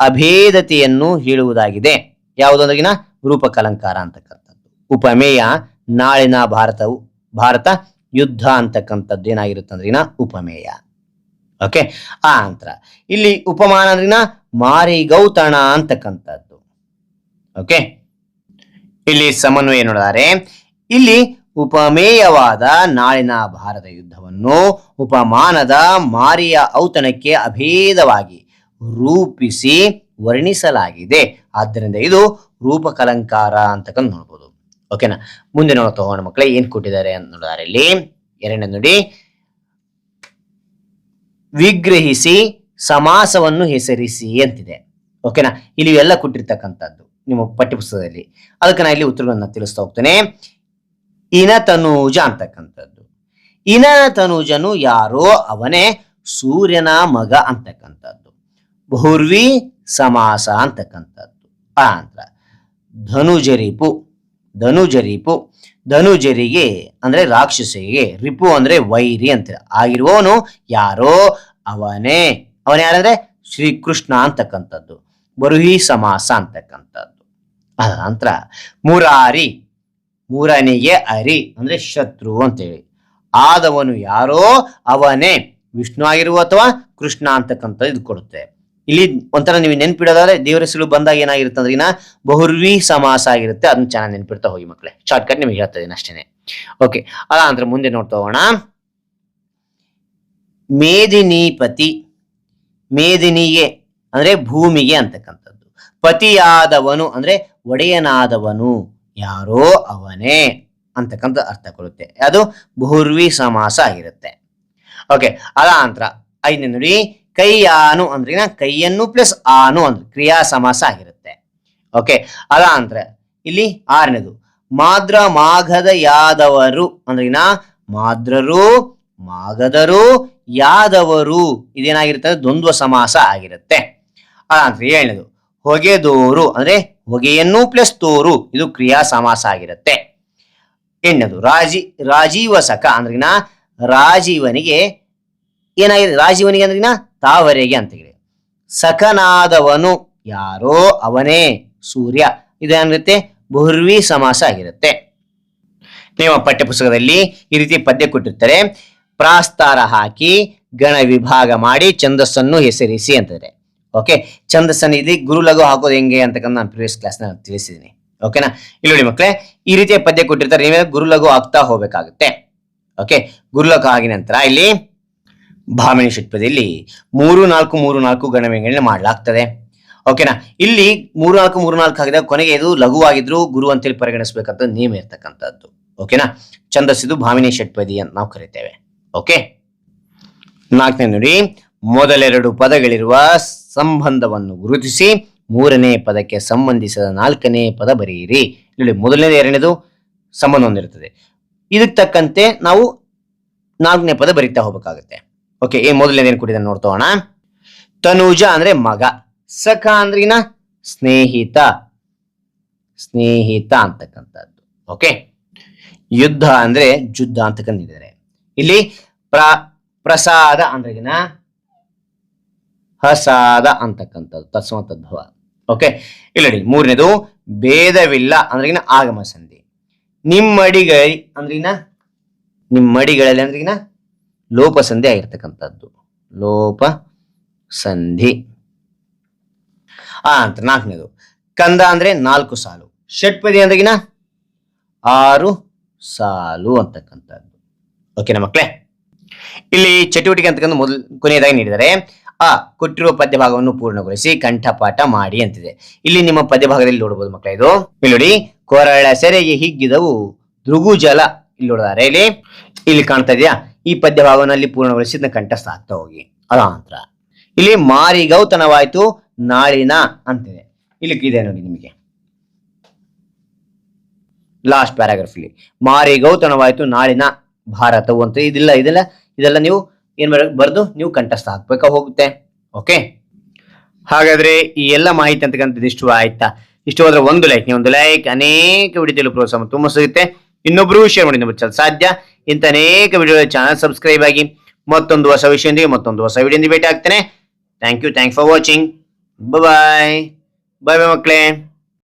ಅಭೇದತೆಯನ್ನು ಹೇಳುವುದಾಗಿದೆ. ಯಾವುದಂದ್ರಿಗಿನ ರೂಪಕಾಲಂಕಾರ ಅಂತಕ್ಕಂಥದ್ದು. ಉಪಮೇಯ ನಾಳಿನ ಭಾರತವು. ಭಾರತ ಯುದ್ಧ ಅಂತಕ್ಕಂಥದ್ದು ಏನಾಗಿರುತ್ತೆ ಅಂದ್ರಿನ ಉಪಮೇಯ. ಓಕೆ ಆ ನಂತರ ಇಲ್ಲಿ ಉಪಮಾನ ಅಂದ್ರಿನ ಮಾರಿ ಗೌತಣ ಅಂತಕ್ಕಂಥದ್ದು. ಓಕೆ ಇಲ್ಲಿ ಸಮನ್ವಯ ನೋಡಿದರೆ. ಇಲ್ಲಿ ಉಪಮೇಯವಾದ ನಾಳಿನ ಭಾರತ ಯುದ್ಧವನ್ನು ಉಪಮಾನದ ಮಾರಿಯ ಔತಣಕ್ಕೆ ಅಭೇದವಾಗಿ ರೂಪಿಸಿ ವರ್ಣಿಸಲಾಗಿದೆ. ಆದ್ದರಿಂದ ಇದು ರೂಪಕಲಂಕಾರ ಅಂತಕ್ಕಂಥ ನೋಡ್ಬೋದು. ಓಕೆನಾ ಮುಂದೆ ನೋಡ್ತಾ ಹೋಗೋಣ ಮಕ್ಕಳೇ ಏನ್ ಕೊಟ್ಟಿದ್ದಾರೆ ಅಂತ ನೋಡಿದಾರೆ ಇಲ್ಲಿ ಎರಡನೇ ನೋಡಿ. ವಿಗ್ರಹಿಸಿ, ಸಮಾಸವನ್ನು ಹೆಸರಿಸಿ ಅಂತಿದೆ. ಓಕೆನಾ ಇಲ್ಲಿ ಎಲ್ಲ ಕೊಟ್ಟಿರ್ತಕ್ಕಂಥದ್ದು ನಿಮ್ಮ ಪಠ್ಯಪುಸ್ತಕದಲ್ಲಿ. ಅದಕ್ಕೆ ನಾ ಇಲ್ಲಿ ಉತ್ತರಗಳನ್ನ ತಿಳಿಸ್ತಾ ಹೋಗ್ತೇನೆ. ಇನತನೂಜ ಅಂತಕ್ಕಂಥದ್ದು. ಇನತನೂಜನು ಯಾರೋ? ಅವನೇ ಸೂರ್ಯನ ಮಗ ಅಂತಕ್ಕಂಥದ್ದು. ಬಹುರ್ವಿ ಸಮಾಸ ಅಂತಕ್ಕಂಥದ್ದು. ಆ ಅಂತ ಧನುಜರಿಪು ಧನುಜ ರಿಪು ಧನುಜರಿಗೆ ಅಂದ್ರೆ ರಾಕ್ಷಸಿಗೆ ರಿಪು ಅಂದ್ರೆ ವೈರಿ ಅಂತ ಆಗಿರುವವನು ಯಾರೋ? ಅವನೇ. ಅವನ ಯಾರಂದ್ರೆ ಶ್ರೀಕೃಷ್ಣ ಅಂತಕ್ಕಂಥದ್ದು. ಬರುಹಿ ಸಮಾಸ ಅಂತಕ್ಕಂಥದ್ದು. ಅದ ನಂತರ ಮುರಾರಿ. ಮೂರನಿಗೆ ಅರಿ ಅಂದ್ರೆ ಶತ್ರು ಅಂತೇಳಿ ಆದವನು ಯಾರೋ? ಅವನೇ. ವಿಷ್ಣು ಆಗಿರುವ ಅಥವಾ ಕೃಷ್ಣ ಅಂತಕ್ಕಂಥದ್ದು ಇದು ಕೊಡುತ್ತೆ. ಇಲ್ಲಿ ಒಂಥರ ನೀವು ನೆನ್ಪಿಡೋದಾದ್ರೆ ದೇವರ ಹೆಸರು ಬಂದಾಗ ಏನಾಗಿರುತ್ತೆ ಅಂದ್ರೆ ಇನ್ನ ಬಹುರ್ವಿ ಸಮಾಸ ಆಗಿರುತ್ತೆ. ಅದನ್ನ ಚೆನ್ನಾಗಿ ನೆನ್ಪಿಡ್ತಾ ಹೋಗಿ ಮಕ್ಕಳೇ ಶಾರ್ಟ್ ಕಟ್ ನಿಮ್ಗೆ ಹೇಳ್ತಾ ಇದ್ದೀನಿ ಅಷ್ಟೇನೆ. ಓಕೆ ಅಲ್ಲ, ಅಂದ್ರೆ ಮುಂದೆ ನೋಡ್ತಾ ಹೋಗೋಣ. ಮೇದಿನಿಪತಿ, ಮೇದಿನಿಗೆ ಅಂದ್ರೆ ಭೂಮಿಗೆ ಅಂತಕ್ಕಂಥದ್ದು. ಪತಿಯಾದವನು ಅಂದ್ರೆ ಒಡೆಯನಾದವನು. ಯಾರೋ ಅವನೇ ಅಂತಕ್ಕಂಥ ಅರ್ಥ ಕೊಡುತ್ತೆ. ಅದು ಬಹುರ್ವಿ ಸಮಾಸ ಆಗಿರುತ್ತೆ. ಓಕೆ ಅದ ಅಂತರ ಐದನೇ ನುಡಿ ಕೈಯಾನು ಏನ ಕೈಯನ್ನು ಪ್ಲಸ್ ಆನು ಅಂದ್ರೆ ಕ್ರಿಯಾ ಸಮಾಸ ಆಗಿರುತ್ತೆ. ಓಕೆ ಅದ ಅಂದ್ರೆ ಇಲ್ಲಿ ಆರನೇದು. ಮಾದ್ರ ಮಾಘದ ಯಾದವರು ಅಂದ್ರಿನ ಮಾದ್ರರು ಮಾಗದರು ಯಾದವರು ಇದೇನಾಗಿರುತ್ತೆ? ಅಂದ್ರೆ ದ್ವಂದ್ವ ಸಮಾಸ ಆಗಿರುತ್ತೆ. ಅದ ನಂತರ ಏಳನೇದು. ಹೊಗೆದೋರು ಅಂದ್ರೆ ಹೊಗೆಯನ್ನು ಪ್ಲಸ್ ತೋರು, ಇದು ಕ್ರಿಯಾ ಸಮಾಸ ಆಗಿರುತ್ತೆ. ಎಣ್ಣದು ರಾಜಿ ರಾಜೀವ ಸಖ ಅಂದ್ರಿನ ರಾಜೀವನಿಗೆ ಏನಾಗಿದೆ? ರಾಜೀವನಿಗೆ ಅಂದ್ರಿನ ತಾವರೆಗೆ ಅಂತ ಹೇಳಿ ಸಖನಾದವನು ಯಾರೋ ಅವನೇ ಸೂರ್ಯ. ಇದೇನಿರುತ್ತೆ ಬಹುರ್ವಿ ಸಮಾಸ ಆಗಿರುತ್ತೆ. ನಿಮ್ಮ ಪಠ್ಯಪುಸ್ತಕದಲ್ಲಿ ಈ ರೀತಿ ಪದ್ಯ ಕೊಟ್ಟಿರ್ತಾರೆ. ಪ್ರಾಸ್ತಾರ ಹಾಕಿ ಗಣ ವಿಭಾಗ ಮಾಡಿ ಛಂದಸ್ಸನ್ನು ಹೆಸರಿಸಿ ಅಂತಾರೆ ಓಕೆ? ಛಂದಸ್ಸನ್ನು ಇಲ್ಲಿ ಗುರು ಲಘು ಹಾಕೋದು ಹೆಂಗೆ ಅಂತಕ್ಕಂಥ ನಾನು ಪ್ರೀವಿಯಸ್ ಕ್ಲಾಸ್ ನಾನು ತಿಳಿಸಿದ್ದೀನಿ ಓಕೆನಾ ಇಲ್ಲಿ ನೋಡಿ ಮಕ್ಕಳೇ ಈ ರೀತಿಯ ಪದ್ಯ ಕೊಟ್ಟಿರ್ತಾರೆ. ನೀವೇ ಗುರು ಲಘು ಆಗ್ತಾ ಹೋಗ್ಬೇಕಾಗುತ್ತೆ. ಓಕೆ? ಗುರು ಲಘು ಆಗಿ ನಂತರ ಇಲ್ಲಿ ಭಾಮಿನಿ ಷಟ್ಪದಿಯಲ್ಲಿ ಮೂರು ನಾಲ್ಕು ಮೂರು ನಾಲ್ಕು ಗಣವೇಂಗಣ ಮಾಡಲಾಗ್ತದೆ. ಓಕೆನಾ ಇಲ್ಲಿ ಮೂರು ನಾಲ್ಕು ಮೂರು ನಾಲ್ಕು ಆಗಿದೆ ಕೊನೆಗೆ ಇದು ಲಘುವಾಗಿದ್ರು ಗುರು ಅಂತೇಳಿ ಪರಿಗಣಿಸಬೇಕಂತ ನಿಯಮ ಇರ್ತಕ್ಕಂಥದ್ದು. ಓಕೆನಾ ಛಂದಸ್ಸಿದು ಭಾಮಿನಿ ಷಟ್ಪದಿ ಅಂತ ನಾವು ಕರಿತೇವೆ. ಓಕೆ ನಾಲ್ಕನೇ ನೋಡಿ, ಮೊದಲೆರಡು ಪದಗಳಿರುವ ಸಂಬಂಧವನ್ನು ಗುರುತಿಸಿ ಮೂರನೇ ಪದಕ್ಕೆ ಸಂಬಂಧಿಸಿದ ನಾಲ್ಕನೇ ಪದ ಬರೆಯಿರಿ. ನೋಡಿ ಮೊದಲನೇದು, ಎರಡನೇದು ಸಂಬಂಧ ಹೊಂದಿರುತ್ತದೆ ಇದಕ್ಕೆ ತಕ್ಕಂತೆ ನಾವು ನಾಲ್ಕನೇ ಪದ ಬರೀತಾ ಹೋಗ್ಬೇಕಾಗುತ್ತೆ. ಓಕೆ ಈ ಮೊದಲನೇದೇನು ಕೊಟ್ಟಿದೆ ನೋಡ್ತೋಣ ತನುಜ ಅಂದ್ರೆ ಮಗ. ಸಖ ಅಂದ್ರಿನ ಸ್ನೇಹಿತ. ಸ್ನೇಹಿತ ಅಂತಕ್ಕಂಥದ್ದು. ಓಕೆ ಯುದ್ಧ ಅಂದ್ರೆ ಜುದ್ಧ ಅಂತಕ್ಕಂದಿದ್ದಾರೆ ಇಲ್ಲಿ ಪ್ರ, ಪ್ರಸಾದ ಅಂದ್ರೆ ಹಸಾದ ಅಂತಕ್ಕಂಥದ್ದು, ತತ್ಸಮ ತದ್ಭವ. ಓಕೆ ಇಲ್ಲ ಮೂರನೇದು ಭೇದವಿಲ್ಲ ಅಂದ್ರೆಗಿನ ಆಗಮ ಸಂಧಿ. ನಿಮ್ಮಡಿಗೈ ಅಂದ್ರಿನ ನಿಮ್ಮಡಿಗಳಲ್ಲಿ ಅಂದ್ರಿಗಿನ ಲೋಪ ಸಂಧಿ ಆಗಿರ್ತಕ್ಕಂಥದ್ದು. ಲೋಪ ಸಂಧಿ. ಆ, ಅಂತ ನಾಲ್ಕನೇದು. ಕಂದ ಅಂದ್ರೆ ನಾಲ್ಕು ಸಾಲು. ಷಟ್ಪದಿ ಅಂದ್ರಗಿನ? ಆರು ಸಾಲು ಅಂತಕ್ಕಂಥದ್ದು. ಓಕೆನಾ ಮಕ್ಕಳೇ ಇಲ್ಲಿ ಚಟುವಟಿಕೆ ಅಂತಕ್ಕಂಥ ಮೊದಲು ಕೊನೆಯದಾಗಿ ನೀಡಿದರೆ, ಆ, ಕೊಟ್ಟಿರುವ ಪದ್ಯ ಭಾಗವನ್ನು ಪೂರ್ಣಗೊಳಿಸಿ ಕಂಠಪಾಠ ಮಾಡಿ ಅಂತಿದೆ. ಇಲ್ಲಿ ನಿಮ್ಮ ಪದ್ಯ ಭಾಗದಲ್ಲಿ ನೋಡಬಹುದು ಮಕ್ಕಳ ಇದು. ಇಲ್ಲಿ ನೋಡಿ, ಕೊರಳ ಸೆರೆಗೆ ಹಿಗ್ಗಿದವು, ದೃಗುಜಲ. ಇಲ್ಲಿ ನೋಡಿದಾರೆ, ಇಲ್ಲಿ. ಇಲ್ಲಿ ಕಾಣ್ತಾ ಇದೆಯಾ? ಈ ಪದ್ಯ ಪೂರ್ಣಗೊಳಿಸಿದ್ನ ಕಂಠಸ್ಥ ಆಗ್ತಾ ಹೋಗಿ. ಅದ ನಂತರ ಇಲ್ಲಿ ಮಾರಿಗೌತನವಾಯ್ತು ನಾಳಿನ ಅಂತಿದೆ. ಇಲ್ಲಿ ಇದೆ ನೋಡಿ ನಿಮಗೆ. ಲಾಸ್ಟ್ ಪ್ಯಾರಾಗ್ರಾಫ್ ಇಲ್ಲಿ. ಮಾರಿಗೌತನವಾಯ್ತು ನಾಳಿನ ಭಾರತವು ಅಂತ ಇದಿಲ್ಲ, ಇದೆಲ್ಲ ಇದೆಲ್ಲ ನೀವು ಏನ್ ಬರೆದು ನೀವು ಕಂಠಸ್ಥ ಹಾಕ್ಬೇಕಾ ಹೋಗುತ್ತೆ. ಓಕೆ ಹಾಗಾದ್ರೆ ಈ ಎಲ್ಲ ಮಾಹಿತಿ ಅಂತಕ್ಕಂಥದ್ದು ಇಷ್ಟು ಆಯ್ತಾ? ಇಷ್ಟು ಹೋದ್ರೆ ಒಂದು ಲೈಕ್ ನೀವು ಒಂದು ಲೈಕ್ ಅನೇಕ ವಿಡಿಯೋದಲ್ಲಿ ಪ್ರೋತ್ಸಾಹ ತುಂಬ ಸಿಗುತ್ತೆ. ಇನ್ನೊಬ್ರು ಶೇರ್ ಮಾಡಿ ನಿಮ್ಮ ಸಾಧ್ಯ. ಇಂಥ ಅನೇಕ ವಿಡಿಯೋ ಚಾನಲ್ ಸಬ್ಸ್ಕ್ರೈಬ್ ಆಗಿ ಮತ್ತೊಂದು ಹೊಸ ವಿಷಯದೊಂದಿಗೆ ಮತ್ತೊಂದು ಹೊಸ ವಿಡಿಯೋದಿಂದ ಭೇಟಿ ಆಗ್ತೇನೆ. Thank you thank for watching bye bye bye ಮಕ್ಕಳೇ.